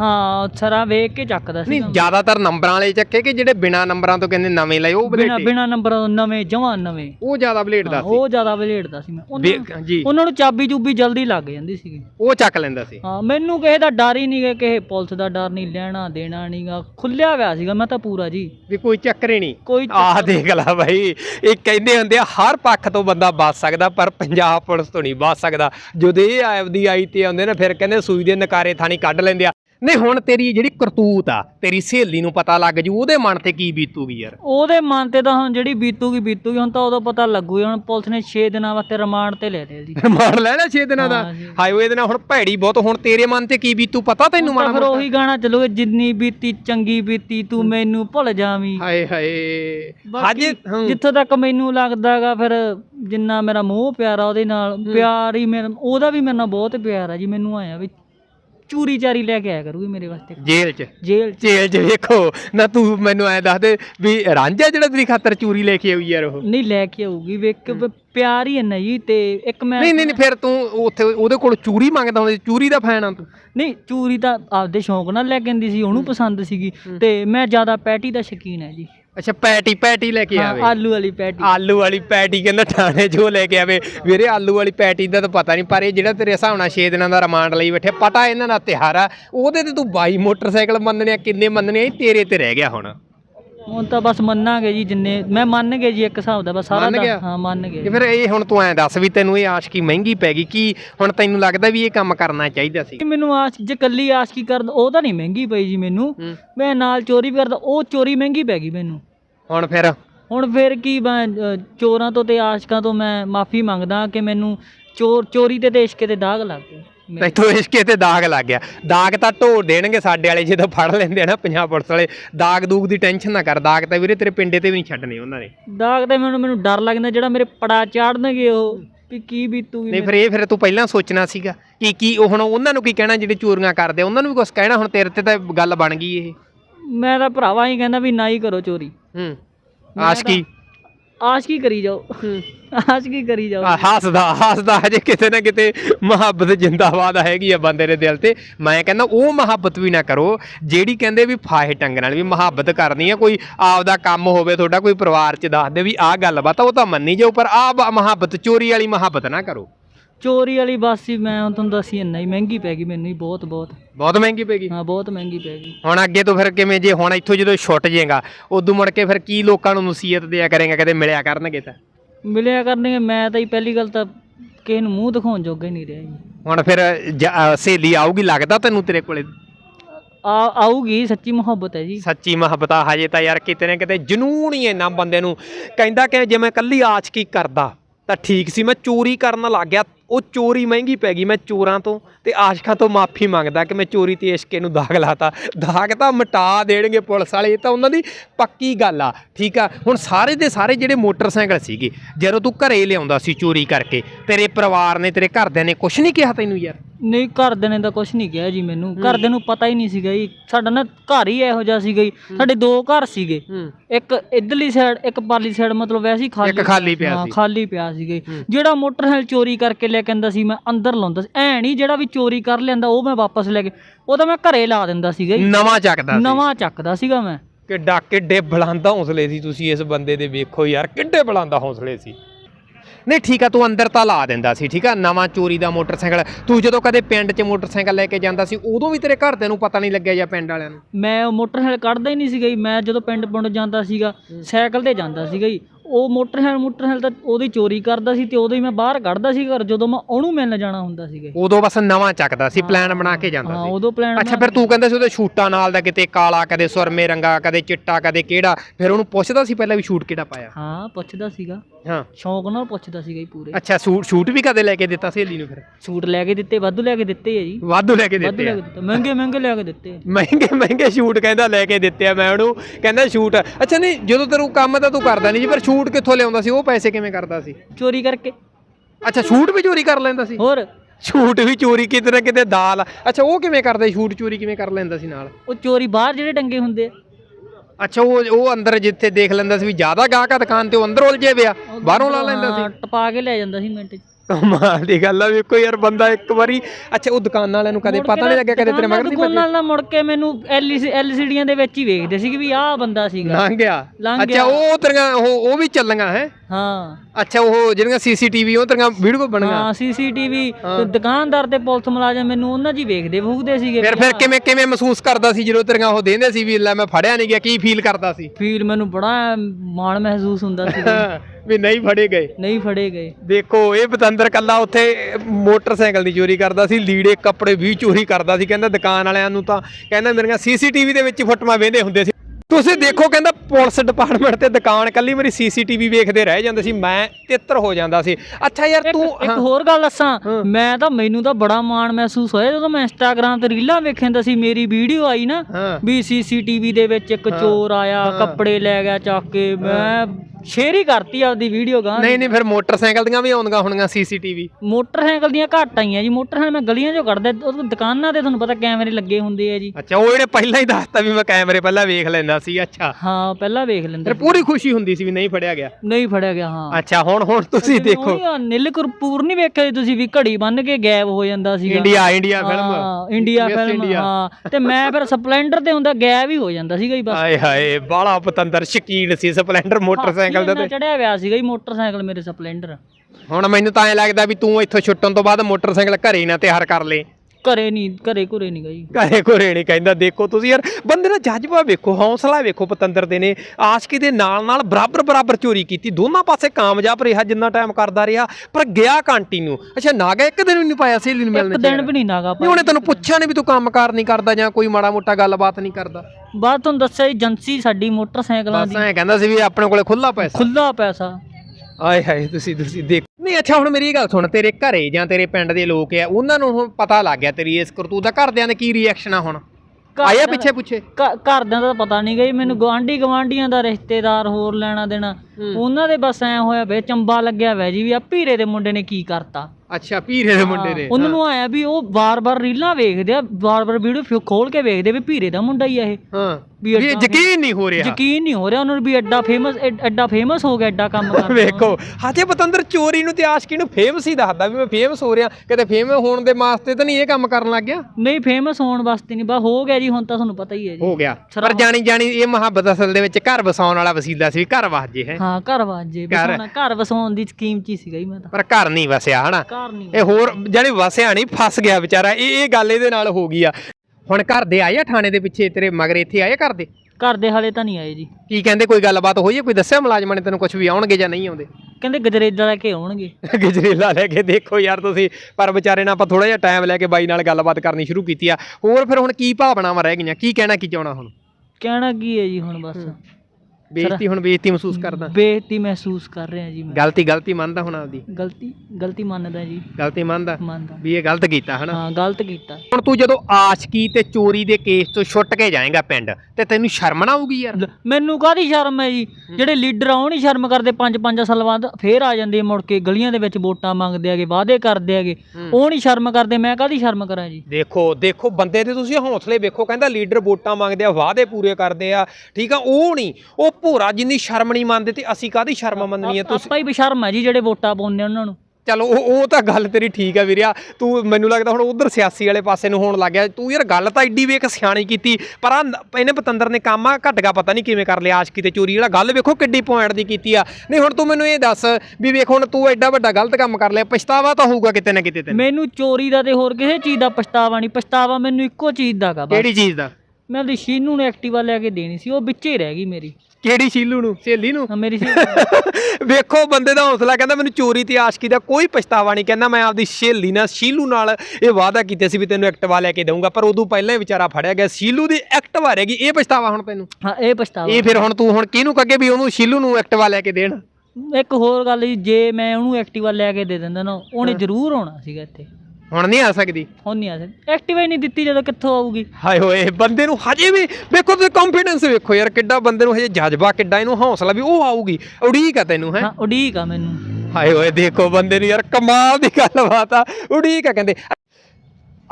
ਹਾਂ ਸਰਾ ਵੇਖ ਕੇ ਚੱਕਦਾ ਸੀ ਨਹੀਂ ਜ਼ਿਆਦਾਤਰ ਨੰਬਰਾਂ ਵਾਲੇ ਚੱਕੇ ਕਿ ਜਿਹੜੇ ਬਿਨਾ ਨੰਬਰਾਂ ਤੋਂ ਕਹਿੰਦੇ ਨਵੇਂ ਲਏ ਉਹ ਬਿਨਾ ਬਲੇਡ ਬਿਨਾ ਨੰਬਰ ਨਵੇਂ ਜਵਾਂ ਨਵੇਂ। ਉਹ ਜ਼ਿਆਦਾ ਬਲੇਡ ਦਾ ਸੀ। ਉਹ ਜ਼ਿਆਦਾ ਬਲੇਡਦਾ ਸੀ ਮੈਂ। ਉਹਨਾਂ ਜੀ। ਉਹਨਾਂ ਨੂੰ ਚਾਬੀ ਚੁੱਬੀ ਜਲਦੀ ਲੱਗ ਜਾਂਦੀ ਸੀਗੀ। ਉਹ ਚੱਕ ਲੈਂਦਾ ਸੀ। ਹਾਂ ਮੈਨੂੰ ਕਿਸੇ ਦਾ ਡਰ ਹੀ ਨਹੀਂ ਗਾ ਕਿਸੇ ਪੁਲਿਸ ਦਾ ਡਰ ਨਹੀਂ ਲੈਣਾ ਦੇਣਾ ਨਹੀਂਗਾ ਖੁੱਲਿਆ ਹੋਇਆ ਸੀਗਾ ਮੈਂ ਤਾਂ ਪੂਰਾ ਜੀ। ਵੀ ਕੋਈ ਚੱਕਰ ਹੀ ਨਹੀਂ। ਕੋਈ ਆਹ ਦੇਖ ਲੈ ਭਾਈ ਇਹ ਕਹਿੰਦੇ ਹੁੰਦੇ ਆ ਹਰ ਪੱਖ ਤੋਂ ਬੰਦਾ ਬਚ ਸਕਦਾ ਪਰ ਪੰਜਾਬ ਪੁਲਿਸ ਤੋਂ ਨਹੀਂ ਬਚ ਸਕਦਾ। ਜਦੋਂ ਇਹ ਆਪਦੀ ਆਈ ਤੇ ਆਉਂਦੇ ਨੇ ਫਿਰ ਕਹਿੰਦੇ ਸੂਈ ਦੇ ਨਕਾਰੇ ਥਾਣੀ ਕੱਢ ਲੈਂਦੇ ਆ। ਨਹੀਂ ਹੁਣ ਤੇਰੀ ਜਿਹੜੀ ਕਰਤੂਤ ਆ ਤੇਰੀ ਸਹੇਲੀ ਨੂੰ ਪਤਾ ਲੱਗ ਜੂ ਉਹਦੇ ਮਨ ਤੇ ਕੀ ਬੀਤੂਗੀ ਯਾਰ? ਉਹਦੇ ਮਨ ਤੇ ਤਾਂ ਹੁਣ ਜਿਹੜੀ ਬੀਤੂਗੀ ਬੀਤੂਗੀ ਹੁਣ ਤਾਂ ਉਦੋਂ ਪਤਾ ਲੱਗੂ ਹੁਣ ਪੁਲਿਸ ਨੇ 6 ਦਿਨਾਂ ਵਾਸਤੇ ਰਿਮਾਂਡ ਤੇ ਲੈ ਲਿਆ ਜੀ। ਮਾਰ ਲੈਣਾ 6 ਦਿਨਾਂ ਦਾ। ਹਾਈਵੇ ਦੇ ਨਾਲ ਹੁਣ ਭੈੜੀ ਬਹੁਤ ਹੁਣ ਤੇਰੇ ਮਨ ਤੇ ਕੀ ਬੀਤੂ ਪਤਾ ਤੈਨੂੰ ਮਾੜਾ ਫਿਰ? ਉਹੀ ਗਾਣਾ ਚੱਲੂਗਾ ਜਿੰਨੀ ਬੀਤੀ ਚੰਗੀ ਬੀਤੀ ਤੂੰ ਮੈਨੂੰ ਭੁੱਲ ਜਾਵੀਂ। ਹਾਏ ਹਾਏ। ਹੂੰ। ਜਿੱਥੋਂ ਤੱਕ ਮੈਨੂੰ ਲੱਗਦਾਗਾ ਫਿਰ ਜਿੰਨਾ ਮੇਰਾ ਮੋਹ ਪਿਆਰਾ ਉਹਦੇ ਨਾਲ ਪਿਆਰ ਹੀ ਮੇਰਾ ਉਹਦਾ ਵੀ ਮੇਰੇ ਨਾਲ ਬਹੁਤ ਪਿਆਰ ਆ ਜੀ ਮੈਨੂੰ ਆਇਆ ਵੀ ਚੂਰੀ ਚਾਰੀ ਲੈ ਕੇ ਆਇਆ ਕਰੂਗੀ ਮੇਰੇ ਵਾਸਤੇ। ਜੇਲ੍ਹ 'ਚ? ਜੇਲ੍ਹ 'ਚ। ਜੇਲ੍ਹ 'ਚ ਵੇਖੋ। ਨਾ ਤੂੰ ਮੈਨੂੰ ਐ ਦੱਸ ਦੇ ਵੀ ਰਾਂਝਾ ਜਿਹੜਾ ਤੇਰੀ ਖਾਤਰ ਚੂਰੀ ਲੈ ਕੇ ਆਉਈ ਯਾਰ ਉਹ। ਨਹੀਂ ਲੈ ਕੇ ਆਊਗੀ। ਵੇਖ ਪਿਆਰ ਹੀ ਇੰਨਾ ਜੀ ਤੇ ਇੱਕ ਮੈਂ ਨਹੀਂ ਨਹੀਂ ਫਿਰ ਤੂੰ ਉੱਥੇ ਉਹਦੇ ਕੋਲ ਚੂਰੀ ਮੰਗਦਾ ਹੁੰਦਾ ਚੂਰੀ ਦਾ ਫੈਨ ਆ ਤੂੰ। ਨਹੀਂ ਚੂਰੀ ਤਾਂ ਆਪਦੇ ਸ਼ੌਂਕ ਨਾਲ ਲੈ ਕੇ ਆਂਦੀ ਸੀ ਉਹਨੂੰ ਪਸੰਦ ਸੀਗੀ ਤੇ ਮੈਂ ਜ਼ਿਆਦਾ ਪੈਟੀ ਦਾ ਸ਼ੌਕੀਨ ਹੈ ਜੀ। ਅੱਛਾ ਪੈਟੀ ਪੈਟੀ ਲੈ ਕੇ ਆਵੇ। ਆਲੂ ਵਾਲੀ ਪੈਟੀ। ਆਲੂ ਵਾਲੀ ਪੈਟੀ ਕਹਿੰਦਾ ਥਾਣੇ ਜੋ ਲੈ ਕੇ ਆਵੇ। ਵੀਰੇ ਆਲੂ ਵਾਲੀ ਪੈਟੀ ਦਾ ਤਾਂ ਪਤਾ ਨਹੀਂ ਪਰ ਇਹ ਜਿਹੜਾ ਤੇਰੇ ਹਿਸਾਬ ਨਾਲ 6 ਦਿਨਾਂ ਦਾ ਰਿਮਾਂਡ ਲਈ ਬੈਠੇ ਪਤਾ ਇਹਨਾਂ ਦਾ ਤਿਹਾਰ ਆ। ਉਹਦੇ ਤੇ ਤੂੰ 22 ਮੋਟਰਸਾਈਕਲ ਮੰਨਣੇ ਆ ਕਿੰਨੇ ਮੰਨਣੇ ਆ ਇਹ ਤੇਰੇ ਤੇ ਰਹਿ ਗਿਆ ਹੁਣ। ਹੁਣ ਤਾਂ ਬਸ ਮੰਨਾਂਗੇ ਜੀ ਜਿੰਨੇ ਮੈਂ ਮੰਨ ਗਏ ਜੀ ਇੱਕ ਹਿਸਾਬ ਦਾ ਬਸ ਸਾਰਾ ਮੰਨ ਦਾ-? ਹਾਂ ਮੰਨ ਗਏ ਤੇ ਫਿਰ ਇਹ ਹੁਣ ਤੂੰ ਐਂ ਦੱਸ ਵੀ ਤੈਨੂੰ ਇਹ ਆਸ਼ਕੀ ਮਹਿੰਗੀ ਪੈ ਗਈ ਕੀ ਹੁਣ ਤੈਨੂੰ ਲੱਗਦਾ ਵੀ ਇਹ ਕੰਮ ਕਰਨਾ ਚਾਹੀਦਾ ਸੀ? ਕਿ ਮੈਨੂੰ ਆਸ ਜੇ ਕੱਲੀ ਆਸ਼ਕੀ ਕਰਦਾ ਉਹ ਤਾਂ ਨਹੀਂ ਮਹਿੰਗੀ ਪਈ ਜੀ ਮੈਨੂੰ। ਹੂੰ। ਮੈਂ ਨਾਲ ਚੋਰੀ ਵੀ ਕਰਦਾ ਉਹ ਚੋਰੀ ਮਹਿੰਗੀ ਪੈ ਗਈ ਮੈਨੂੰ। ਹੁਣ ਫਿਰ? ਹੁਣ ਫਿਰ ਕੀ ਮੈਂ ਅ, ਚੋਰਾਂ ਤੋਂ ਤੇ ਆਸ਼ਕਾਂ ਤੋਂ ਮੈਂ ਮਾਫੀ ਮੰਗਦਾ ਕਿ ਮੈਨੂੰ ਚੋਰ ਚੋਰੀ ਤੇ ਇਸ਼ਕੇ ਤੇ ਦਾਗ ਲੱਗ ਗਏ। ਤੈਥੋਂ ਇਸ਼ਕੇ ਤੇ ਦਾਗ ਲੱਗ ਗਿਆ। ਦਾਗ ਤਾਂ ਢੋੜ ਦੇਣਗੇ ਸਾਡੇ ਵਾਲੇ ਜਦੋਂ ਫੜ ਲੈਂਦੇ ਆ ਨਾ ਪੰਜਾਬ ਪੁਲਿਸ ਵਾਲੇ। ਦਾਗ ਦੂਗ ਦੀ ਟੈਨਸ਼ਨ ਨਾ ਕਰ ਦਾਗ ਤਾਂ ਵੀਰੇ ਤੇਰੇ ਪਿੰਡੇ ਤੇ ਵੀ ਨਹੀਂ ਛੱਡਣੇ ਉਹਨਾਂ ਨੇ। ਦਾਗ ਤੇ ਮੈਨੂੰ ਮੈਨੂੰ ਡਰ ਲੱਗਦਾ ਜਿਹੜਾ ਮੇਰੇ ਪੜਾ ਚਾੜਨਗੇ ਉਹ ਵੀ ਕੀ ਬੀਤੂਗੀ ਨਹੀਂ ਫਿਰ ਇਹ ਫਿਰ ਤੂੰ ਪਹਿਲਾਂ ਸੋਚਣਾ ਸੀਗਾ ਕਿ ਕੀ ਉਹ ਹੁਣ ਉਹਨਾਂ ਨੂੰ ਕੀ ਕਹਿਣਾ ਜਿਹੜੇ ਚੋਰੀਆਂ ਕਰਦੇ ਆ? ਉਹਨਾਂ ਨੂੰ ਵੀ ਕੁਝ ਕਹਿਣਾ ਹੁਣ ਤੇਰੇ ਤੇ ਤਾਂ ਗੱਲ ਬਣ ਗਈ ਇਹ। ਮੈਂ ਤਾਂ ਭਰਾਵਾ ਹੀ ਕਹਿੰਦਾ ਵੀ ਨਾ ਹੀ ਕਰੋ ਚੋਰੀ। ਹੂੰ। ਆਸ਼ਕੀ ਆਸ਼ਕੀ ਕਰੀ ਜਾਓ। ਆਸ਼ਕੀ ਕਰੀ ਜਾਓ। ਹੱਸਦਾ ਹੱਸਦਾ ਹਜੇ ਕਿਤੇ ਨਾ ਕਿਤੇ ਮੁਹੱਬਤ ਜਿੰਦਾਬਾਦ ਹੈਗੀ ਆ ਬੰਦੇ ਦੇ ਦਿਲ ਤੇ। ਮੈਂ ਕਹਿੰਦਾ ਉਹ ਮੁਹੱਬਤ ਵੀ ਨਾ ਕਰੋ ਜਿਹੜੀ ਕਹਿੰਦੇ ਵੀ ਫਾਹੇ ਟੰਗ ਨਾਲ ਵੀ ਮੁਹੱਬਤ ਕਰਨੀ ਆ ਕੋਈ ਆਪਦਾ ਕੰਮ ਹੋਵੇ ਤੁਹਾਡਾ ਕੋਈ ਪਰਿਵਾਰ ਚ ਦੱਸ ਦੇ ਵੀ ਆਹ ਗੱਲ ਬਾਤ ਆ, ਉਹ ਤਾਂ ਮੰਨੀ ਜਾਓ ਪਰ ਆਹ ਮੁਹੱਬਤ ਚੋਰੀ ਵਾਲੀ ਮੁਹੱਬਤ ਨਾ ਕਰੋ। ਚੋਰੀ ਵਾਲੀ ਬੱਸ ਮੈਂ ਹੁਣ ਤੁਹਾਨੂੰ ਦੱਸੀ ਇੰਨਾ ਹੀ ਮਹਿੰਗੀ ਪੈ ਗਈ ਮੈਨੂੰ ਹੀ ਬਹੁਤ ਬਹੁਤ। ਬਹੁਤ ਮਹਿੰਗੀ ਪੈਗੀ ਹਾਂ ਬਹੁਤ ਮਹਿੰਗੀ ਪੈ ਗਈ। ਹੁਣ ਅੱਗੇ ਤੋਂ ਫਿਰ ਕਿਵੇਂ ਜੇ ਹੁਣ ਇੱਥੋਂ ਜਦੋਂ ਛੁੱਟ ਜਾਏਗਾ ਉਦੋਂ ਮੁੜ ਕੇ ਫਿਰ ਕੀ ਲੋਕਾਂ ਨੂੰ ਨਸੀਹਤ ਦਿਆ ਕਰੇਗਾ ਕਦੇ ਮਿਲਿਆ ਕਰਨਗੇ ਤਾਂ? ਮਿਲਿਆ ਕਰਨਗੇ ਮੈਂ ਤਾਂ ਹੀ ਪਹਿਲੀ ਗੱਲ ਤਾਂ ਕਿਸੇ ਨੂੰ ਮੂੰਹ ਦਿਖਾਉਣ ਜੋਗਾ ਹੀ ਨਹੀਂ ਰਿਹਾ ਜੀ। ਹੁਣ ਫਿਰ ਜ- ਸਹੇਲੀ ਆਊਗੀ ਲੱਗਦਾ ਤੈਨੂੰ ਤੇਰੇ ਕੋਲੇ? ਆ ਆਊਗੀ ਸੱਚੀ ਮੁਹੱਬਤ ਹੈ ਜੀ। ਸੱਚੀ ਮੁਹੱਬਤ ਆ ਹਜੇ ਤਾਂ ਯਾਰ ਕਿਤੇ ਨਾ ਕਿਤੇ ਜਨੂਨ ਹੀ ਇੰਨਾ ਬੰਦੇ ਨੂੰ। ਕਹਿੰਦਾ ਕਿ ਜੇ ਮੈਂ ਕੱਲੀ ਆਚਕੀ ਕਰਦਾ? ਤਾਂ ਠੀਕ ਸੀ, ਮੈਂ ਚੋਰੀ ਕਰਨ ਲੱਗ ਗਿਆ। ਉਹ ਚੋਰੀ ਮਹਿੰਗੀ ਪੈ ਗਈ ਮੈਂ ਚੋਰਾਂ ਤੋਂ ਤੇ ਆਸ਼ਕਾਂ ਤੋਂ ਮਾਫੀ ਮੰਗਦਾ ਕਿ ਮੈਂ ਚੋਰੀ ਤੇ ਇਸ਼ਕੇ ਨੂੰ ਦਾਗ ਲਾਤਾ। ਦਾਗ ਤਾਂ ਮਿਟਾ ਦੇਣਗੇ ਪੁਲਿਸ ਵਾਲੇ, ਇਹ ਤਾਂ ਉਹਨਾਂ ਦੀ ਪੱਕੀ ਗੱਲ ਆ, ਠੀਕ ਆ? ਹੁਣ ਸਾਰੇ ਦੇ ਸਾਰੇ ਜਿਹੜੇ ਮੋਟਰਸਾਈਕਲ ਸੀਗੇ, ਜਦੋਂ ਤੂੰ ਘਰੇ ਲਿਆਉਂਦਾ ਸੀ ਚੋਰੀ ਕਰਕੇ, ਤੇਰੇ ਪਰਿਵਾਰ ਨੇ, ਤੇਰੇ ਘਰਦਿਆਂ ਨੇ ਕੁਝ ਨਹੀਂ ਕਿਹਾ ਤੈਨੂੰ ਯਾਰ? ਨਹੀਂ ਘਰਦਿਆਂ ਨੇ ਤਾਂ ਕੁਝ ਨਹੀਂ ਕਿਹਾ ਜੀ ਮੈਨੂੰ। ਘਰਦਿਆਂ ਨੂੰ ਪਤਾ ਹੀ ਨਹੀਂ ਸੀਗਾ ਜੀ। ਸਾਡਾ ਨਾ ਘਰ ਹੀ ਇਹੋ ਜਿਹਾ ਸੀਗਾ ਜੀ। ਸਾਡੇ ਦੋ ਘਰ ਸੀਗੇ। ਹੂੰ। ਇੱਕ ਇਧਰਲੀ ਸਾਈਡ ਇੱਕ ਪਾਰਲੀ ਸਾਈਡ ਮਤਲਬ ਵੈਸੇ ਹੀ ਖਾਲੀ। ਇੱਕ ਖਾਲੀ ਪਿਆ ਹਾਂ ਸੀ। ਖਾਲੀ ਪਿਆ ਸੀਗਾ ਜੀ। ਹੂੰ। ਜਿਹੜਾ ਮੋਟਰਸਾਈਕਲ ਚੋਰੀ ਕਰਕੇ ਲੈ ਕੇ ਆਂਦਾ ਸੀ ਮੈਂ ਅੰਦਰ ਲਾਉਂਦਾ ਸੀ। ਐ ਨਹੀਂ ਜਿਹੜਾ ਵੀ ਚੋਰੀ ਕਰ ਲੈਂਦਾ ਉਹ ਮੈਂ ਵਾਪਸ ਲੈ ਕੇ ਉਹ ਤਾਂ ਮੈਂ ਘਰੇ ਲਾ ਦਿੰਦਾ ਸੀਗਾ ਜੀ। ਨਵਾਂ ਚੱਕਦਾ ਸੀ। ਨਵਾਂ ਚੱਕਦਾ ਸੀਗਾ ਮੈਂ। ਕਿੱਡਾ ਕਿੱਡੇ ਬੁਲੰਦ ਹੌਸਲੇ ਸੀ ਤੁਸੀਂ ਇਸ ਬੰਦੇ ਦੇ ਵੇਖੋ ਯਾਰ। ਕਿੱਡੇ ਬੁਲੰਦ ਹੌਸਲੇ ਸੀ। ਨਹੀਂ ਠੀਕ ਆ ਤੂੰ ਅੰਦਰ ਤਾਂ ਲਾ ਦਿੰਦਾ ਸੀ ਠੀਕ ਆ? ਨਵਾਂ ਚੋਰੀ ਦਾ ਮੋਟਰਸਾਈਕਲ। ਤੂੰ ਜਦੋਂ ਕਦੇ ਪਿੰਡ 'ਚ ਮੋਟਰਸਾਈਕਲ ਲੈ ਕੇ ਜਾਂਦਾ ਸੀ ਉਦੋਂ ਵੀ ਤੇਰੇ ਘਰਦਿਆਂ ਨੂੰ ਪਤਾ ਨਹੀਂ ਲੱਗਿਆ ਜਾਂ ਪਿੰਡ ਵਾਲਿਆਂ ਨੂੰ? ਮੈਂ ਉਹ ਮੋਟਰਸਾਈਕਲ ਕੱਢਦਾ ਹੀ ਨਹੀਂ ਸੀਗਾ ਜੀ ਮੈਂ ਜਦੋਂ ਪਿੰਡ ਪੁੰਡ ਜਾਂਦਾ ਸੀਗਾ ਸਾਈਕਲ ਤੇ ਜਾਂਦਾ ਸੀਗਾ ਜੀ। ਉਹ ਮੋਟਰਸਾਈਕਲ ਮੋਟਰਸਾਈਕਲ ਤਾਂ ਉਹਦੀ ਚੋਰੀ ਕਰਦਾ ਸੀ ਤੇ ਉਦੋਂ ਹੀ ਮੈਂ ਬਾਹਰ ਕੱਢਦਾ ਸੀ ਘਰ ਜਦੋਂ ਮੈਂ ਉਹਨੂੰ ਮਿਲਣ ਜਾਣਾ ਹੁੰਦਾ ਸੀਗਾ। ਉਦੋਂ ਬਸ ਨਵਾਂ ਚੱਕਦਾ ਸੀ ਪਲਾਨ ਬਣਾ ਕੇ ਜਾਂਦਾ ਹਾਂ ਸੀ। ਉਦੋਂ ਪਲਾਨ ਅੱਛਾ ਫਿਰ ਤੂੰ ਕਹਿੰਦਾ ਸੀ ਉਹਦੇ ਸ਼ੂਟਾਂ ਨਾਲ ਦਾ ਕਿਤੇ ਕਾਲਾ ਕਦੇ ਸੁਰਮੇ ਰੰਗਾ ਕਦੇ ਚਿੱਟਾ ਕਦੇ ਕਿਹੜਾ। ਫਿਰ ਉਹਨੂੰ ਪੁੱਛਦਾ ਸੀ ਪਹਿਲਾਂ ਵੀ ਸ਼ੂਟ ਕਿਹੜਾ ਪਾਇਆ? ਹਾਂ ਪੁੱਛਦਾ ਸੀਗਾ। ਹਾਂ। ਸ਼ੌਂਕ ਨਾਲ ਪੁੱਛਦਾ ਸੀਗਾ ਜੀ ਪੂਰੇ। ਅੱਛਾ ਸ਼ੂਟ ਸ਼ੂਟ ਵੀ ਕਦੇ ਲੈ ਕੇ ਦਿੱਤਾ ਸਹੇਲੀ ਨੂੰ ਫਿਰ? ਸੂਟ ਲੈ ਕੇ ਦਿੱਤੇ ਵਾਧੂ ਲੈ ਕੇ ਦਿੱਤੇ ਆ ਜੀ। ਵਾਧੂ ਲੈ ਕੇ ਵਾਧੂ ਦਿੱਤੇ ਲੈ ਆ ਕੇ ਦਿੱਤੇ ਮਹਿੰਗੇ ਮਹਿੰਗੇ ਲੈ ਕੇ ਦਿੱਤੇ। ਮਹਿੰਗੇ ਮਹਿੰਗੇ ਸ਼ੂਟ ਕਹਿੰਦਾ ਲੈ ਕੇ ਦਿੱਤੇ ਆ ਮੈਂ ਉਹਨੂੰ ਕਹਿੰਦਾ ਸ਼ੂਟ ਅੱਛਾ ਨਹੀਂ ਜਦੋਂ ਤੈਨੂੰ ਕੰਮ ਤਾਂ ਤੂੰ ਕਰਦਾ ਨਹੀਂ ਜੀ ਪਰ ਸ਼ੂਟ ਕਿੱਥੋਂ ਲਿਆਉਂਦਾ ਸੀ? ਉਹ ਪੈਸੇ ਕਿਵੇਂ ਕਰਦਾ ਸੀ? ਚੋਰੀ ਕਰਕੇ। ਅੱਛਾ ਸ਼ੂਟ ਵੀ ਚੋਰੀ ਕਰ ਲੈਂਦਾ ਸੀ? ਹੋਰ। ਸ਼ੂਟ ਵੀ ਚੋਰੀ ਕਿਤੇ ਨਾ ਕਿਤੇ ਦਾਲ। ਅੱਛਾ ਉਹ ਕਿਵੇਂ ਕਰਦਾ? ਸੀ ਸ਼ੂਟ ਚੋਰੀ ਕਿਵੇਂ ਕਰ ਲੈਂਦਾ ਸੀ ਨਾਲ? ਉਹ ਚੋਰੀ ਬਾਹਰ ਜਿਹੜੇ ਟੰਗੇ ਹੁੰਦੇ ਆ। ਅੱਛਾ ਉਹ ਉਹ ਅੰਦਰ ਜਿੱਥੇ ਦੇਖ ਲੈਂਦਾ ਸੀ ਵੀ ਜ਼ਿਆਦਾ ਗਾਹਕ ਆ ਦੁਕਾਨ ਤੇ ਉਹ ਅੰਦਰ ਉਲਝੇ ਪਿਆ ਬਾਹਰੋਂ ਲਾ ਲੈਂਦਾ ਸੀ। ਟਪਾ ਕੇ ਲੈ ਜਾਂਦਾ ਸੀ ਮਿੰਟ ਚ। ਕਮਾਲ ਦੀ ਗੱਲ ਆ ਵੇਖੋ ਯਾਰ ਬੰਦਾ ਇੱਕ ਵਾਰੀ ਅੱਛਾ ਉਹ ਦੁਕਾਨ ਵਾਲਿਆਂ ਨੂੰ ਕਦੇ ਪਤਾ ਨਹੀਂ ਲੱਗਿਆ ਕਦੇ ਤੇਰੇ ਮਗਰ ਨਹੀਂ ਭੱਜੇ। ਨਾਲ ਨਾ ਮੁੜ ਕੇ ਮੈਨੂੰ ਐਲਸੀਡੀਆਂ ਦੇ ਵਿੱਚ ਹੀ ਵੇਖਦੇ ਸੀ ਕਿ ਵੀ ਆਹ ਬੰਦਾ ਸੀਗਾ। ਲੰਘ ਗਿਆ। ਅੱਛਾ। ਉਹ ਤੇਰੀਆਂ ਉਹ ਉਹ ਵੀ ਚੱਲੀਆਂ ਹੈ? ਹਾਂ। ਅੱਛਾ ਉਹ ਜਿਹੜੀਆਂ ਸੀਸੀਟੀਵੀ ਉਹ ਤੇਰੀਆਂ ਵੀਡੀਓ ਬਣੀਆਂ। ਹਾਂ ਸੀਸੀਟੀਵੀ ਦੁਕਾਨਦਾਰ ਤੇ ਪੁਲਿਸ ਮੁਲਾਜ਼ਮ ਮੈਨੂੰ ਉਹਨਾਂ ਹੀ ਵੇਖਦੇ ਭੁਗਦੇ ਸੀਗੇ ਫਿਰ ਫਿਰ ਕਿਵੇਂ ਕਿਵੇਂ ਮਹਿਸੂਸ ਕਰਦਾ ਸੀ ਜਦੋਂ ਤੇਰੀਆਂ ਉਹ ਦੇਂਦੇ ਸੀ ਵੀ ਲੈ ਮੈਂ ਫੜਿਆ ਨਹੀਂ ਗਿਆ ਕੀ ਫੀਲ ਕਰਦਾ ਸੀ? ਫੀਲ ਮੈਨੂੰ ਬੜਾ ਮਾਣ ਮਹਿਸੂਸ ਹੁੰਦਾ ਸੀ। ਵੀ ਨਹੀਂ ਫੜੇ ਗਏ। ਨਹੀਂ ਫੜੇ ਗਏ। ਦੇਖੋ ਇਹ ਪਤੰਦਰ ਕੱਲਾ ਉੱਥੇ ਮੋਟਰਸਾਈਕਲ ਦੀ ਚੋਰੀ ਕਰਦਾ ਸੀ ਲੀੜੇ ਕੱਪੜੇ ਵੀ ਚੋਰੀ ਕਰਦਾ ਸੀ। ਕਹਿੰਦਾ ਦੁਕਾਨ ਵਾਲਿਆਂ ਨੂੰ ਤਾਂ ਕਹਿੰਦਾ ਮੇਰੀਆਂ ਸੀਸੀਟੀਵੀ ਦੇ ਵਿੱਚ ਫੋਟੋਆਂ ਵੇਂਦੇ ਹੁੰਦੇ ਸੀ। ਤੁਸੀਂ ਦੇਖੋ ਕਹਿੰਦਾ ਪੁਲਿਸ ਡਿਪਾਰਟਮੈਂਟ ਤੇ ਦੁਕਾਨ ਕੱਲੀ ਮੇਰੀ ਸੀਸੀਟੀਵੀ ਵੇਖਦੇ ਰਹਿ ਜਾਂਦੇ ਸੀ ਮੈਂ ਤਿੱਤਰ ਹੋ ਜਾਂਦਾ ਸੀ। ਅੱਛਾ ਯਾਰ ਤੂੰ ਇੱਕ ਹੋਰ ਗੱਲ ਦੱਸਾਂ। ਮੈਂ ਤਾਂ ਮੈਨੂੰ ਤਾਂ ਬੜਾ ਮਾਣ ਮਹਿਸੂਸ ਹੋਇਆ ਜਦੋਂ ਮੈਂ ਇੰਸਟਾਗ੍ਰam ਤੇ ਰੀਲਾਂ ਵੇਖਿੰਦਾ ਸੀ ਮੇਰੀ ਵੀਡੀਓ ਆਈ ਨਾ ਵੀ ਸੀਸੀਟੀਵੀ ਦੇ ਵਿੱਚ ਇੱਕ ਚੋਰ ਆਇਆ ਕੱਪੜੇ ਲੈ ਗਿਆ ਚੱਕ ਕੇ ਮੈਂ ਸ਼ੇਅਰ ਹੀ ਕਰਤੀ ਆਪਦੀ ਵੀਡੀਓ ਗਾਂ ਨਹੀਂ ਨਹੀਂ ਫਿਰ ਮੋਟਰਸਾਈਕਲ ਦੀਆਂ ਵੀ ਆਉਂਦੀਆਂ ਹੋਣਗੀਆਂ ਸੀਸੀਟੀਵੀ। ਮੋਟਰਸਾਈਕਲ ਦੀਆਂ ਘੱਟ ਆਈਆਂ ਜੀ। ਮੋਟਰਸਾਈਕਲ ਮੈਂ ਗਲੀਆਂ 'ਚੋਂ ਕੱਢਦਾ ਉਹ ਦੁਕਾਨਾਂ ਤੇ ਤੁਹਾਨੂੰ ਪਤਾ ਕੈਮਰੇ ਲੱਗੇ ਹੁੰਦੇ ਆ ਜੀ। ਅੱਛਾ ਉਹ ਜਿਹੜੇ ਪਹਿਲਾਂ ਹੀ ਦੱਸਤਾ ਵੀ ਮੈਂ ਕੈਮਰੇ ਪਹਿਲਾਂ ਵੇਖ ਲੈਂਦਾ ਸੀ ਅੱਛਾ। ਹਾਂ ਪਹਿਲਾਂ ਵੇਖ ਲੈਂਦੇ ਫਿਰ ਪੂਰੀ ਖੁਸ਼ੀ ਹੁੰਦੀ ਸੀ ਵੀ ਨਹੀਂ ਫੜਿਆ ਗਿਆ। ਨਹੀਂ ਫੜਿਆ ਗਿਆ ਹਾਂ। ਅੱਛਾ ਹੁਣ ਹੁਣ ਤੁਸੀਂ ਦੇਖੋ। ਨੀਲ ਕਪੂਰ ਨਹੀਂ ਵੇਖਿਆ ਜੀ ਤੁਸੀਂ ਵੀ? ਘੜੀ ਬੰਨ ਕੇ ਗਾਇਬ ਹੋ ਜਾਂਦਾ ਸੀਗਾ। ਇੰਡੀਆ ਇੰਡੀਆ ਫਿਲਮ ਹਾਂ ਇੰਡੀਆ ਫਿਲਮ। ਹਾਂ। ਤੇ ਮੈਂ ਫਿਰ ਸਪਲੈਂਡਰ ਤੇ ਹੁੰਦਾ ਗਾਇਬ ਹੀ ਹੋ ਜਾਂਦਾ ਸੀਗਾ ਜੀ ਬਸ। ਆਏ ਹਾਏ ਬਾਲਾ ਪਤੰਦਰ ਸ਼ਕੀਨ ਸੀ ਸਪਲੈਂਡਰ ਮੋਟਰਸਾਈਕਲ ਦੇ ਤੇ ਚੜਿਆ ਹੋਇਆ ਸੀਗਾ ਜੀ ਮੋਟਰਸਾਈਕਲ ਮੇਰੇ ਸਪਲੈਂਡਰ। ਹੁਣ ਮੈਨੂੰ ਤਾਂ ਐ ਲੱਗਦਾ ਵੀ ਤੂੰ ਇੱਥੋਂ ਛੁੱਟਣ ਤੋਂ ਬਾਅਦ ਮੋਟਰਸਾਈਕਲ ਘਰੇ ਹੀ ਨਾ ਤਿਆਰ ਕਰ ਲੇ। ਘਰੇ ਨਹੀਂ ਘਰੇ ਘੁਰੇ ਨਹੀਂ ਗਈ। ਘਰੇ ਘਰੇ ਨਹੀਂ ਕਹਿੰਦਾ ਦੇਖੋ ਤੁਸੀਂ ਯਾਰ ਬੰਦੇ ਦਾ ਜਜ਼ਬਾ ਵੇਖੋ ਹੌਸਲਾ ਵੇਖੋ ਪਤੰਦਰ ਦੇ ਨੇ ਆਸ਼ਕੀ ਦੇ ਨਾਲ ਨਾਲ ਬਰਾਬਰ ਬਰਾਬਰ ਚੋਰੀ ਕੀਤੀ ਦੋਨਾਂ ਪਾਸੇ ਕਾਮਯਾਬ ਰਿਹਾ ਜਿੰਨਾ ਟਾਈਮ ਕਰਦਾ ਰਿਹਾ ਪਰ ਗਿਆ ਕੰਟੀਨਿਊ ਅੱਛਾ ਨਾ ਗਿਆ ਇੱਕ ਦਿਨ ਵੀ ਨਹੀਂ ਪਾਇਆ ਸਹੇਲੀ ਨੂੰ ਮਿਲਣ ਇੱਕ ਦਿਨ ਵੀ ਨਹੀਂ ਨਾਗਾ ਨਹੀਂ ਉਹਨੇ ਤੈਨੂੰ ਪੁੱਛਿਆ ਨਹੀਂ ਵੀ ਤੂੰ ਕੰਮਕਾਰ ਨਹੀਂ ਕਰਦਾ ਜਾਂ ਕੋਈ ਮਾੜਾ ਮੋਟਾ ਗੱਲਬਾਤ ਨਹੀਂ ਕਰਦਾ। ਬਾਅਦ ਤੁਹਾਨੂੰ ਦੱਸਿਆ ਏਜੰਸੀ ਸਾਡੀ ਮੋਟਰਸਾਈਕਲਾਂ ਬਸ ਦੀ। ਐਂ ਕਹਿੰਦਾ ਸੀ ਵੀ ਆਪਣੇ ਕੋਲੇ ਖੁੱਲਾ ਪੈਸਾ। ਖੁੱਲਾ ਪੈਸਾ। ਆਏ ਹਾਏ ਤੁਸੀਂ ਤੁਸੀਂ ਦੇਖ ਨਹੀਂ ਅੱਛਾ ਹੁਣ ਮੇਰੀ ਇਹ ਗੱਲ ਸੁਣ ਤੇਰੇ ਘਰੇ ਜਾਂ ਤੇਰੇ ਪਿੰਡ ਦੇ ਲੋਕ ਆ ਉਹਨਾਂ ਨੂੰ ਹੁਣ ਪਤਾ ਲੱਗ ਗਿਆ ਤੇਰੀ ਇਸ ਕਰਤੂਤ ਦਾ ਘਰਦਿਆਂ ਦਾ ਕੀ ਰਿਐਕਸ਼ਨ ਆ ਹੁਣ? ਆਇਆ ਪਿੱਛੇ ਪੁੱਛੇ ਘਰਦਿਆਂ ਦਾ ਤਾਂ ਪਤਾ ਨਹੀਂ ਗਈ ਮੈਨੂੰ ਗਵਾਂਢੀ ਗਵਾਂਢੀਆਂ ਦਾ ਰਿਸ਼ਤੇਦਾਰ ਹੋਰ ਲੈਣਾ ਦੇਣਾ। ਉਹਨਾਂ ਦੇ ਬਸ ਐ ਹੋਇਆ ਵੇ ਚੰਬਾ ਲੱਗਿਆ ਵੈ ਜੀ ਵੀ ਆ ਭੀਰੇ ਦੇ ਮੁੰਡੇ ਨੇ ਕੀ ਕਰਤਾ। ਅੱਛਾ ਭੀਰੇ ਦੇ ਮੁੰਡੇ ਨੇ। ਉਹਨਾਂ ਨੂੰ ਆਇਆ ਵੀ ਉਹ ਵਾਰ-ਵਾਰ ਰੀਲਾਂ ਵੇਖਦੇ ਆ ਵਾਰ-ਵਾਰ ਵੀਡੀਓ ਖੋਲ ਕੇ ਵੇਖਦੇ ਵੀ ਭੀਰੇ ਦਾ ਮੁੰਡਾ ਹੀ ਆ ਇਹ। ਹਾਂ। ਵੀ ਇਹ ਯਕੀਨ ਨਹੀਂ ਹੋ ਰਿਹਾ। ਯਕੀਨ ਨਹੀਂ ਹੋ ਰਿਹਾ ਉਹਨਾਂ ਨੂੰ ਵੀ ਐਡਾ ਫੇਮਸ ਐਡਾ ਫੇਮਸ ਹੋ ਗਿਆ ਐਡਾ ਕੰਮ ਕਰਦਾ। ਵੇਖੋ ਹਾਜੇ ਪਤੰਦਰ ਚੋਰੀ ਨੂੰ ਤੇ ਆਸ਼ਕੀ ਨੂੰ ਫੇਮਸ ਹੀ ਦੱਸਦਾ ਵੀ ਮੈਂ ਫੇਮਸ ਹੋ ਰਿਹਾ। ਕਿਤੇ ਫੇਮਸ ਹੋਣ ਦੇ ਵਾਸਤੇ ਤਾਂ ਨਹੀਂ ਇਹ ਕੰਮ ਕਰਨ ਲੱਗ ਗਿਆ? ਨਹੀਂ ਫੇਮਸ ਹੋਣ ਵਾਸਤੇ ਨਹੀਂ ਬਸ ਹੋ ਗਿਆ ਜੀ ਹੁਣ ਤਾਂ ਤੁਹਾਨੂੰ ਪਤਾ ਹੀ ਹੈ ਜੀ। ਹੋ ਗਿਆ। ਪਰ ਜਾਣੀ ਜਾਣੀ ਇਹ ਮੁਹੱਬਤ ਅਸਲ ਦੇ ਵਿੱਚ ਘਰ ਵਸਾਉਣ ਵਾਲਾ ਵਸੀਲਾ ਸੀ ਘਰ ਵਸ ਜੇ ਹੈ। ਹਾਂ ਘਰ ਵਾਜੇ ਵਸਾਉਣਾ ਘਰ। ਵਸਾਉਣ ਦੀ ਸਕੀਮ ਚ ਹੀ ਸੀਗਾ ਜੀ ਮੈਂ ਤਾਂ। ਪਰ ਘਰ ਨਹੀਂ ਵਸਿਆ ਹਨਾ? ਘਰ ਨਹੀਂ ਇਹ ਹੋਰ ਜਾਨੀ ਵਸਿਆ ਨਹੀਂ ਫਸ ਗਿਆ ਵਿਚਾਰਾ। ਇਹ ਇਹ ਗੱਲ ਇਹਦੇ ਨਾਲ ਹੋ ਗਈ ਆ। ਹੁਣ ਘਰ ਦੇ ਆਏ ਆ ਥਾਣੇ ਦੇ ਪਿੱਛੇ ਤੇਰੇ ਮਗਰ ਇੱਥੇ ਆਏ ਘਰ ਦੇ? ਘਰ ਦੇ ਹਾਲੇ ਤਾਂ ਨਹੀਂ ਆਏ ਜੀ। ਕੀ ਕਹਿੰਦੇ ਕੋਈ ਗੱਲਬਾਤ ਹੋਈ ਹੈ ਕੋਈ ਦੱਸਿਆ ਮੁਲਾਜ਼ਮਾਂ ਨੇ ਤੈਨੂੰ ਕੁਝ ਵੀ ਆਉਣਗੇ ਜਾਂ ਨਹੀਂ ਆਉਂਦੇ? ਕਹਿੰਦੇ ਗਜਰੇਲਾ ਲੈ ਕੇ ਆਉਣਗੇ। ਗਜਰੇਲਾ ਲੈ ਕੇ ਦੇਖੋ ਯਾਰ ਤੁਸੀਂ। ਪਰ ਵਿਚਾਰੇ ਨਾਲ ਆਪਾਂ ਥੋੜਾ ਜਿਹਾ ਟਾਈਮ ਲੈ ਕੇ ਬਾਈ ਨਾਲ ਗੱਲਬਾਤ ਕਰਨੀ ਸ਼ੁਰੂ ਕੀਤੀ ਆ। ਹੋਰ ਫਿਰ ਹੁਣ ਕੀ ਭਾਵਨਾਵਾਂ ਰਹਿ ਗਈਆਂ? ਕੀ ਕਹਿਣਾ ਕੀ ਚਾਹਣਾ ਹੁਣ? ਕਹਿਣਾ ਕੀ ਹੈ ਜੀ ਹੁਣ ਬਸ। ਬੇਇੱਜ਼ਤੀ ਹੁਣ ਬੇਇੱਜ਼ਤੀ ਮਹਿਸੂਸ ਕਰਦਾ। ਬੇਇੱਜ਼ਤੀ ਮਹਿਸੂਸ ਕਰ ਰਿਹਾ ਜੀ ਮੈਂ। ਗਲਤੀ ਗਲਤੀ ਮੰਨਦਾ ਹੁਣ ਆਪਦੀ? ਗਲਤੀ ਗਲਤੀ ਮੰਨਦਾ ਜੀ। ਗਲਤੀ ਮੰਨਦਾ? ਮੰਨਦਾ। ਵੀ ਇਹ ਗਲਤ ਕੀਤਾ ਹਨਾ? ਹਾਂ ਗਲਤ ਕੀਤਾ। ਹੁਣ ਤੂੰ ਜਦੋਂ ਆਸ਼ਕੀ ਤੇ ਚੋਰੀ ਦੇ ਕੇਸ ਤੋਂ ਛੁੱਟ ਕੇ ਜਾਏਗਾ ਪਿੰਡ ਤੇ ਤੈਨੂੰ ਸ਼ਰਮ ਨਾ ਆਊਗੀ ਯਾਰ? ਮੈਨੂੰ ਕਾਦੀ ਸ਼ਰਮ ਹੈ ਜੀ? ਜਿਹੜੇ ਲੀਡਰ ਆ ਉਹ ਨਹੀਂ ਸ਼ਰਮ ਕਰਦੇ ਪੰਜ ਪੰਜ ਸਾਲ ਬਾਅਦ ਫੇਰ ਆ ਜਾਂਦੇ ਮੁੜ ਕੇ ਗਲੀਆਂ ਦੇ ਵਿੱਚ ਵੋਟਾਂ ਮੰਗਦੇ ਆਗੇ ਵਾਅਦੇ ਕਰਦੇ ਆਗੇ ਉਹ ਨਹੀਂ ਸ਼ਰਮ ਕਰਦੇ ਮੈਂ ਕਾਦੀ ਸ਼ਰਮ ਕਰਾਂ ਜੀ? ਦੇਖੋ ਦੇਖੋ ਬੰਦੇ ਦੇ ਤੁਸੀਂ ਹੌਸਲੇ ਵੇਖੋ ਕਹਿੰਦਾ ਲੀਡਰ ਵੋਟਾਂ ਮੰਗਦੇ ਆ ਵਾਅਦੇ ਪੂਰੇ ਕਰਦੇ ਆ ਠੀਕ ਆ? ਉਹ ਨਹੀਂ ਉਹ ਭੋਰਾ ਜਿੰਨੀ ਸ਼ਰਮ ਨਹੀਂ ਮੰਨਦੇ ਤੇ ਅਸੀਂ ਕਾਦੀ ਸ਼ਰਮ ਮੰਨਣੀ ਆ ਤੁਸੀਂ? ਆਪਾਂ ਹੀ ਬਸ਼ਰਮ ਹੈ ਜੀ ਜਿਹੜੇ ਵੋਟਾਂ ਪਾਉਂਦੇ ਉਹਨਾਂ ਨੂੰ। ਚਲੋ ਉਹ ਉਹ ਤਾਂ ਗੱਲ ਤੇਰੀ ਠੀਕ ਆ ਵੀਰਿਆ। ਤੂੰ ਮੈਨੂੰ ਲੱਗਦਾ ਹੁਣ ਉਧਰ ਸਿਆਸੀ ਵਾਲੇ ਪਾਸੇ ਨੂੰ ਹੋਣ ਲੱਗ ਗਿਆ। ਤੂੰ ਯਾਰ ਗੱਲ ਤਾਂ ਐਡੀ ਵੇਖ ਸਿਆਣੀ ਕੀਤੀ ਪਰ ਆ ਇਹਨੇ ਪਤੰਦਰ ਨੇ ਕੰਮ ਆ ਘਟਗਾ ਪਤਾ ਨਹੀਂ ਕਿਵੇਂ ਕਰ ਲਿਆ ਆਸ਼ਕੀ ਤੇ ਚੋਰੀ ਜਿਹੜਾ ਗੱਲ ਵੇਖੋ ਕਿੱਡੀ ਪੁਆਇੰਟ ਦੀ ਕੀਤੀ ਆ। ਨਹੀਂ ਹੁਣ ਤੂੰ ਮੈਨੂੰ ਇਹ ਦੱਸ ਵੀ ਵੇਖ ਹੁਣ ਤੂੰ ਐਡਾ ਵੱਡਾ ਗਲਤ ਕੰਮ ਕਰ ਲਿਆ। ਪਛਤਾਵਾ ਤਾਂ ਹੋਊਗਾ ਕਿਤੇ ਨਾ ਕਿਤੇ ਤੈਨੂੰ। ਮੈਨੂੰ ਚੋਰੀ ਦਾ ਤੇ ਹੋਰ ਕਿਸੇ ਚੀਜ਼ ਦਾ ਪਛਤਾਵਾ ਨਹੀਂ। ਪਛਤਾਵਾ ਮੈਨੂੰ ਇੱਕੋ ਚੀਜ਼ ਦਾ ਗਾ ਬਸ। ਕਿਹੜੀ ਚੀਜ਼ ਦਾ? ਮੈਂ ਉਹਦੀ ਸ਼ੀਨੂ ਨੂੰ ਐਕਟਿਵਾ ਲੈ ਕੇ ਦੇਣੀ ਸੀ ਉਹ ਵਿੱਚੇ ਹੀ ਰਹਿ ਗਈ ਮੇਰੀ। ਕਿਹੜੀ ਸ਼ੀਲੂ ਨੂੰ? ਸਹੇਲੀ ਨੂੰ? ਹਾਂ, ਮੇਰੀ ਸੀ ਵੇਖੋ ਬੰਦੇ ਦਾ ਹੌਸਲਾ ਕਹਿੰਦਾ ਮੈਨੂੰ ਚੋਰੀ ਤੇ ਆਸ਼ਕੀ ਦਾ ਕੋਈ ਪਛਤਾਵਾ ਨਹੀਂ। ਕਹਿੰਦਾ ਮੈਂ ਆਪਦੀ ਸਹੇਲੀ ਨਾਲ ਸ਼ੀਲੂ ਨਾਲ ਇਹ ਵਾਅਦਾ ਕੀਤੇ ਸੀ ਵੀ ਤੈਨੂੰ ਐਕਟਿਵਾ ਲੈ ਕੇ ਦਊਂਗਾ ਪਰ ਉਦੋਂ ਪਹਿਲਾਂ ਹੀ ਵਿਚਾਰਾ ਫੜਿਆ ਗਿਆ। ਸ਼ੀਲੂ ਦੀ ਐਕਟਿਵਾ ਰਹਿ ਗਈ। ਇਹ ਪਛਤਾਵਾ ਹੁਣ ਤੈਨੂੰ? ਹਾਂ ਇਹ ਪਛਤਾਵਾ। ਇਹ ਫਿਰ ਹੁਣ ਤੂੰ ਹੁਣ ਕਿਹਨੂੰ ਕਹਗੇ ਵੀ ਉਹਨੂੰ ਸ਼ੀਲੂ ਨੂੰ ਐਕਟਿਵਾ ਲੈ ਕੇ ਦੇਣ? ਇੱਕ ਹੋਰ ਗੱਲ ਜੀ ਜੇ ਮੈਂ ਉਹਨੂੰ ਐਕਟਿਵਾ ਲੈ ਕੇ ਦੇ ਦਿੰਦਾ ਨਾ ਉਹਨੇ ਜ਼ਰੂਰ ਆਉਣਾ ਸੀਗਾ ਇੱਥੇ। ਹੁਣ ਨਹੀਂ ਆ ਸਕਦੀ। ਹੁਣ ਨਹੀਂ ਆ ਸਕਦੀ। ਐਕਟਿਵਾ ਹੀ ਨਹੀਂ ਦਿੱਤੀ ਜਦੋਂ ਕਿੱਥੋਂ ਆਊਗੀ। ਹਾਏ ਹੋਏ ਬੰਦੇ ਨੂੰ ਹਜੇ ਵੀ ਵੇਖੋ ਤੁਸੀਂ ਕੰਫੀਡੈਂਸ ਵੇਖੋ ਯਾਰ ਕਿੱਡਾ ਬੰਦੇ ਨੂੰ ਹਜੇ ਜਜ਼ਬਾ ਕਿੱਡਾ ਇਹਨੂੰ ਹੌਸਲਾ ਵੀ ਉਹ ਆਊਗੀ। ਉਡੀਕ ਆ ਤੈਨੂੰ ਹੈ? ਹਾਂ ਉਡੀਕ ਆ ਮੈਨੂੰ। ਹਾਏ ਹੋਏ ਦੇਖੋ ਬੰਦੇ ਨੂੰ ਯਾਰ ਕਮਾਲ ਦੀ ਗੱਲਬਾਤ ਆ ਉਡੀਕ ਆ ਕਹਿੰਦੇ।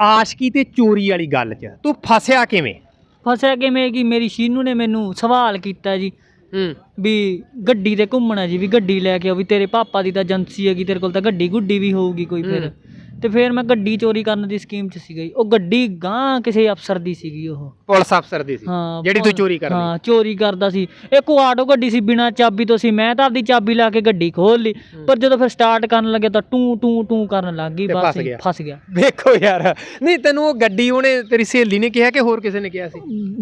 ਆਸ਼ਕੀ ਤੇ ਚੋਰੀ ਵਾਲੀ ਗੱਲ 'ਚ ਤੂੰ ਫਸਿਆ ਕਿਵੇਂ? ਫਸਿਆ ਕਿਵੇਂ ਕਿ ਮੇਰੀ ਸ਼ੀਨੂ ਨੇ ਮੈਨੂੰ ਸਵਾਲ ਕੀਤਾ ਜੀ। ਹੂੰ। ਵੀ ਗੱਡੀ ਤੇ ਘੁੰਮਣਾ ਜੀ ਵੀ ਗੱਡੀ ਲੈ ਕੇ ਆਓ ਵੀ ਤੇਰੇ ਪਾਪਾ ਦੀ ਤਾਂ ਏਜੰਸੀ ਹੈਗੀ ਤੇਰੇ ਕੋਲ ਤਾਂ ਗੱਡੀ ਗੁੱਡੀ ਵੀ ਹੋਊਗੀ ਕੋਈ ਫਿਰ। ਤੇ ਫਿਰ ਮੈਂ ਗੱਡੀ ਚੋਰੀ ਕਰਨ ਦੀ ਸਕੀਮ 'ਚ ਸੀਗਾ ਜੀ। ਉਹ ਗੱਡੀ ਗਾਂ ਕਿਸੇ ਅਫਸਰ ਦੀ ਸੀਗੀ ਉਹ। ਪੁਲਿਸ ਅਫਸਰ ਦੀ ਸੀ ਹਾਂ ਜਿਹੜੀ ਤੂੰ ਚੋਰੀ ਕਰਦੀ। ਹਾਂ ਚੋਰੀ ਕਰਦਾ ਸੀ। ਇੱਕ ਉਹ ਆਟੋ ਗੱਡੀ ਸੀ ਬਿਨਾ ਚਾਬੀ ਤੋਂ ਸੀ। ਮੈਂ ਤਾਂ ਆਪਦੀ ਚਾਬੀ ਲਾ ਕੇ ਗੱਡੀ ਖੋਲ ਲਈ ਪਰ ਜਦੋਂ ਫਿਰ ਸਟਾਰਟ ਕਰਨ ਲੱਗੇ ਤਾਂ ਟੂ ਟੂ ਟੂ ਕਰਨ ਲੱਗ ਗਈ ਤੇ ਬਸ ਫਸ ਗਿਆ। ਫਸ ਗਿਆ। ਵੇਖੋ ਯਾਰ ਨਹੀਂ ਤੈਨੂੰ ਉਹ ਗੱਡੀ ਉਹਨੇ ਤੇਰੀ ਸਹੇਲੀ ਨੇ ਕਿਹਾ ਕਿ ਹੋਰ ਕਿਸੇ ਨੇ ਕਿਹਾ ਸੀ?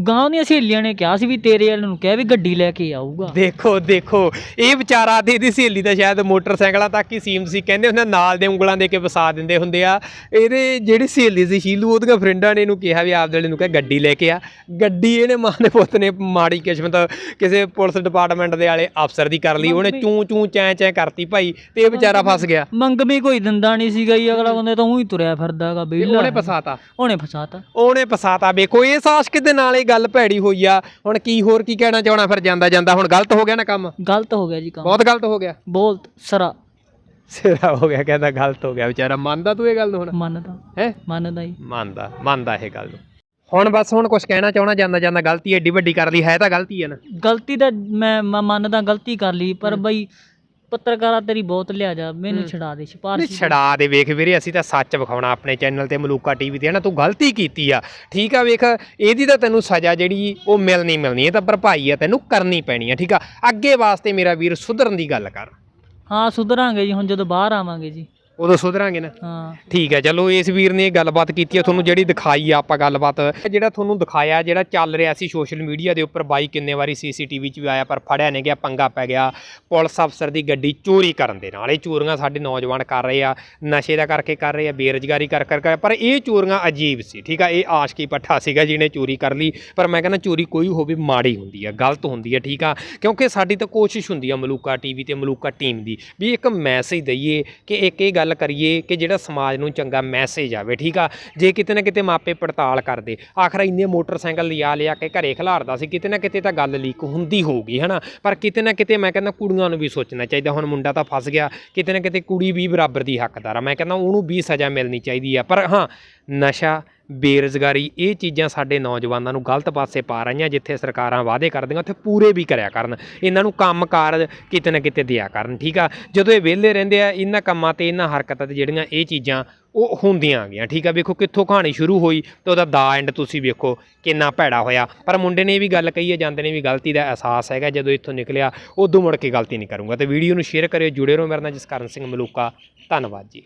ਗਾਂਵ ਦੀਆਂ ਸਹੇਲੀਆਂ ਨੇ ਕਿਹਾ ਸੀ ਵੀ ਤੇਰੇ ਵਾਲੇ ਨੂੰ ਕਿਹਾ ਵੀ ਗੱਡੀ ਲੈ ਕੇ ਆਊਗਾ। ਦੇਖੋ ਦੇਖੋ ਇਹ ਵਿਚਾਰਾ ਤੇ ਇਹਦੀ ਸਹੇਲੀ ਦਾ ਸ਼ਾਇਦ ਮੋਟਰਸਾਈਕਲਾਂ ਤੱਕ ਹੀ ਸੀਮਤ ਸੀ। ਕਹਿੰਦੇ ਹੁੰਦੇ ਆ, ਨਾਲ ਦੇ ਉਂਗਲਾਂ ਦੇ ਕੇ ਵਸਾ ਦਿੰਦੇ ਹੁੰਦੇ ਆ। ਇਹਦੇ ਜਿਹੜੀ ਸਹੇਲੀ ਸੀ ਸ਼ੀਲੂ ਉਹਦੀਆਂ ਫਰੈਂਡਾਂ ਨੇ ਇਹਨੂੰ ਕਿਹਾ ਵੀ ਆਪਦੇ ਵਾਲੇ ਨੂੰ ਕਹੇ ਗੱਡੀ ਲੈ ਕੇ ਆ। ਗੱਡੀ ਇਹਨੇ ਮਾਂ ਦੇ ਪੁੱਤ ਨੇ ਮਾੜੀ ਕਿਸਮਤ ਕਿਸੇ ਪੁਲਿਸ ਡਿਪਾਰਟਮੈਂਟ ਦੇ ਵਾਲੇ ਅਫਸਰ ਦੀ ਕਰ ਲਈ। ਉਹਨੇ ਚੂੰ ਚੂੰ ਚੈਂ ਚੈਂ ਕਰਤੀ ਭਾਈ ਤੇ ਇਹ ਵਿਚਾਰਾ ਫਸ ਗਿਆ। ਮੰਗਮੀ ਕੋਈ ਦਿੰਦਾ ਨਹੀਂ ਸੀਗਾ ਜੀ ਅਗਲਾ ਬੰਦੇ ਤਾਂ ਉਹੀ ਤੁਰਿਆ ਫਿਰਦਾਗਾ ਬੇਲਾ ਉਹਨੇ ਫਸਾਤਾ। ਉਹਨੇ ਫਸਾਤਾ। ਉਹਨੇ ਫਸਾਤਾ। ਵੇਖੋ ਇਸ ਆਸ਼ਕ ਦੇ ਨਾਲ ਇਹ ਗੱਲ ਭੈੜੀ ਹੋਈ ਆ। ਹੁਣ ਕੀ ਹੋਰ ਕੀ ਕਹਿਣਾ ਚਾਹਣਾ ਫਿਰ ਜਾਂਦਾ ਜਾਂਦਾ। ਹੁਣ ਗਲਤ ਹੋ ਗਿਆ ਨਾ ਕੰਮ? ਗਲਤ ਹੋ ਗਿਆ ਜੀ ਕੰਮ। ਬਹੁਤ ਗਲਤ ਹੋ ਗਿਆ। ਬਹੁਤ ਸਰਾ ਸਿਰਾ ਹੋ ਗਿਆ ਕਹਿੰਦਾ ਗਲਤ ਹੋ ਗਿਆ ਵਿਚਾਰਾ। ਮੰਨਦਾ ਤੂੰ ਇਹ ਗੱਲ ਨੂੰ ਹੁਣ? ਮੰਨਦਾ। ਹੈ? ਮੰਨਦਾ ਜੀ। ਮੰਨਦਾ ਮੰਨਦਾ ਇਹ ਗੱਲ ਨੂੰ। ਹੁਣ ਬਸ ਹੁਣ ਕੁਝ ਕਹਿਣਾ ਚਾਹਣਾ ਜਾਂਦਾ ਜਾਂਦਾ ਗਲਤੀ ਐਡੀ ਵੱਡੀ ਕਰ ਲਈ ਹੈ ਤਾਂ ਗਲਤੀ ਹੈ ਨਾ? ਗਲਤੀ ਤਾਂ ਮੈਂ ਮੈਂ ਮੰਨਦਾ ਗਲਤੀ ਕਰ ਲਈ ਪਰ ਬਈ ਪੱਤਰਕਾਰਾ ਤੇਰੀ ਬਹੁਤ ਲਿਆ ਜਾ ਮੈਨੂੰ ਛਡਾ ਦੇ ਨਹੀਂ ਸਿਫਾਰਿਸ਼ ਛੜਾ ਦੇ ਵੇਖ ਵੀਰੇ ਅਸੀਂ ਤਾਂ ਸੱਚ ਵਿਖਾਉਣਾ ਆਪਣੇ ਚੈਨਲ ਤੇ ਮਲੂਕਾ ਟੀਵੀ ਤੇ ਹੈ ਨਾ? ਤੂੰ ਗਲਤੀ ਕੀਤੀ ਆ। ਠੀਕ ਆ ਵੇਖ ਇਹਦੀ ਤਾਂ ਤੈਨੂੰ ਸਜ਼ਾ ਜਿਹੜੀ ਉਹ ਮਿਲਣੀ ਮਿਲਣੀ ਇਹ ਤਾਂ ਭਰਪਾਈ ਆ ਤੈਨੂੰ ਕਰਨੀ ਪੈਣੀ ਆ ਠੀਕ ਆ? ਅੱਗੇ ਵਾਸਤੇ ਮੇਰਾ ਵੀਰ ਸੁਧਰਨ ਦੀ ਗੱਲ ਕਰ। ਹਾਂ ਸੁਧਰਾਂਗੇ ਜੀ ਹੁਣ ਜਦੋਂ ਬਾਹਰ ਆਵਾਂਗੇ ਜੀ। ਉਦੋਂ ਸੁਧਰਾਂਗੇ ਨਾ। ਹਾਂ। ਠੀਕ ਹੈ ਚਲੋ ਇਸ ਵੀਰ ਨੇ ਇਹ ਗੱਲਬਾਤ ਕੀਤੀ ਹੈ ਤੁਹਾਨੂੰ ਜਿਹੜੀ ਦਿਖਾਈ ਆ ਆਪਾਂ ਗੱਲਬਾਤ। ਜਿਹੜਾ ਤੁਹਾਨੂੰ ਦਿਖਾਇਆ ਜਿਹੜਾ ਚੱਲ ਰਿਹਾ ਸੀ ਸੋਸ਼ਲ ਮੀਡੀਆ ਦੇ ਉੱਪਰ ਬਾਈ ਕਿੰਨੇ ਵਾਰੀ ਸੀਸੀਟੀਵੀ 'ਚ ਵੀ ਆਇਆ ਪਰ ਫੜਿਆ ਨਹੀਂ ਗਿਆ ਪੰਗਾ ਪੈ ਗਿਆ। ਪੁਲਿਸ ਅਫਸਰ ਦੀ ਗੱਡੀ ਚੋਰੀ ਕਰਨ ਦੇ ਨਾਲ ਇਹ ਚੋਰੀਆਂ ਸਾਡੇ ਨੌਜਵਾਨ ਕਰ ਰਹੇ ਆ ਨਸ਼ੇ ਦਾ ਕਰਕੇ ਕਰ ਰਹੇ ਆ ਬੇਰੁਜ਼ਗਾਰੀ ਕਰ ਕਰਕੇ ਪਰ ਇਹ ਚੋਰੀਆਂ ਅਜੀਬ ਸੀ ਠੀਕ ਆ? ਇਹ ਆਸ਼ਕੀ ਪੱਠਾ ਸੀਗਾ ਜਿਹਨੇ ਚੋਰੀ ਕਰ ਲਈ ਪਰ ਮੈਂ ਕਹਿੰਦਾ ਚੋਰੀ ਕੋਈ ਹੋਵੇ ਮਾੜੀ ਹੁੰਦੀ ਆ ਗਲਤ ਹੁੰਦੀ ਆ ਠੀਕ ਆ? ਕਿਉਂਕਿ ਸਾਡੀ ਤਾਂ ਕੋਸ਼ਿਸ਼ ਹੁੰਦੀ ਆ ਮਲੂਕਾ ਟੀਵੀ ਤੇ ਮਲੂਕਾ ਟੀਮ ਦੀ ਵੀ ਇੱਕ ਮੈਸੇਜ ਦਈਏ ਕਿ ਇੱਕ ਇਹ ਗੱਲ ਕਰੀਏ ਕਿ ਜਿਹੜਾ ਸਮਾਜ ਨੂੰ ਚੰਗਾ ਮੈਸੇਜ ਆਵੇ, ਠੀਕ ਆ? ਜੇ ਕਿਤੇ ਨਾ ਕਿਤੇ ਮਾਪੇ ਪੜਤਾਲ ਕਰਦੇ, ਆਖਰ ਇੰਨੇ ਮੋਟਰਸਾਈਕਲ ਲਿਆ ਲਿਆ ਕੇ ਘਰੇ ਖਿਲਾਰਦਾ ਸੀ, ਕਿਤੇ ਨਾ ਕਿਤੇ ਤਾਂ ਗੱਲ ਲੀਕ ਹੁੰਦੀ ਹੋਊਗੀ, ਹਨਾ? ਪਰ ਕਿਤੇ ਨਾ ਕਿਤੇ ਮੈਂ ਕਹਿੰਦਾ ਕੁੜੀਆਂ ਨੂੰ ਵੀ ਸੋਚਣਾ ਚਾਹੀਦਾ, ਹੁਣ ਮੁੰਡਾ ਤਾਂ ਫਸ ਗਿਆ, ਕਿਤੇ ਨਾ ਕਿਤੇ ਕੁੜੀ ਵੀ ਬਰਾਬਰ ਦੀ ਹੱਕਦਾਰ ਆ, ਮੈਂ ਕਹਿੰਦਾ ਉਹਨੂੰ ਵੀ ਸਜ਼ਾ ਮਿਲਣੀ ਚਾਹੀਦੀ ਆ, ਪਰ ਹਾਂ ਨਸ਼ਾ, ਬੇਰੁਜ਼ਗਾਰੀ, ਇਹ ਚੀਜ਼ਾਂ ਸਾਡੇ ਨੌਜਵਾਨਾਂ ਨੂੰ ਗਲਤ ਪਾਸੇ ਪਾ ਰਹੀਆਂ ਜਿੱਥੇ ਸਰਕਾਰਾਂ ਵਾਅਦੇ ਕਰਦੀਆਂ, ਉੱਥੇ ਪੂਰੇ ਵੀ ਕਰਿਆ ਕਰਨ। ਇਹਨਾਂ ਨੂੰ ਕੰਮਕਾਰ ਕਿਤੇ ਨਾ ਕਿਤੇ ਦਿਆ ਕਰਨ, ਠੀਕ ਆ? ਜਦੋਂ ਇਹ ਵਿਹਲੇ ਰਹਿੰਦੇ ਆ, ਇਹਨਾਂ ਕੰਮਾਂ ਤੇ ਇਹਨਾਂ ਹਰਕਤਾਂ ਤੇ ਜਿਹੜੀਆਂ ਇਹ ਚੀਜ਼ਾਂ, ਉਹ ਹੁੰਦੀਆਂ ਆ ਗਈਆਂ, ਠੀਕ ਆ? ਵੇਖੋ ਕਿੱਥੋਂ ਕਹਾਣੀ ਸ਼ੁਰੂ ਹੋਈ ਤੇ ਉਹਦਾ ਦਾ ਐਂਡ ਤੁਸੀਂ ਵੇਖੋ ਕਿੰਨਾ ਭੈੜਾ ਹੋਇਆ। ਪਰ ਮੁੰਡੇ ਨੇ ਇਹ ਵੀ ਗੱਲ ਕਹੀ ਹੈ ਜਾਂਦੇ ਨੇ ਵੀ ਗਲਤੀ ਦਾ ਅਹਿਸਾਸ ਹੈਗਾ, ਜਦੋਂ ਇੱਥੋਂ ਨਿਕਲਿਆ, ਉਦੋਂ ਮੁੜ ਕੇ ਗਲਤੀ ਨਹੀਂ ਕਰੂੰਗਾ। ਤੇ ਵੀਡੀਓ ਨੂੰ ਸ਼ੇਅਰ ਕਰਿਓ, ਜੁੜੇ ਰਹੋ ਮੇਰੇ ਨਾਲ, ਜਸਕਰਨ ਸਿੰਘ ਮਲੂਕਾ, ਧੰਨਵਾਦ ਜੀ।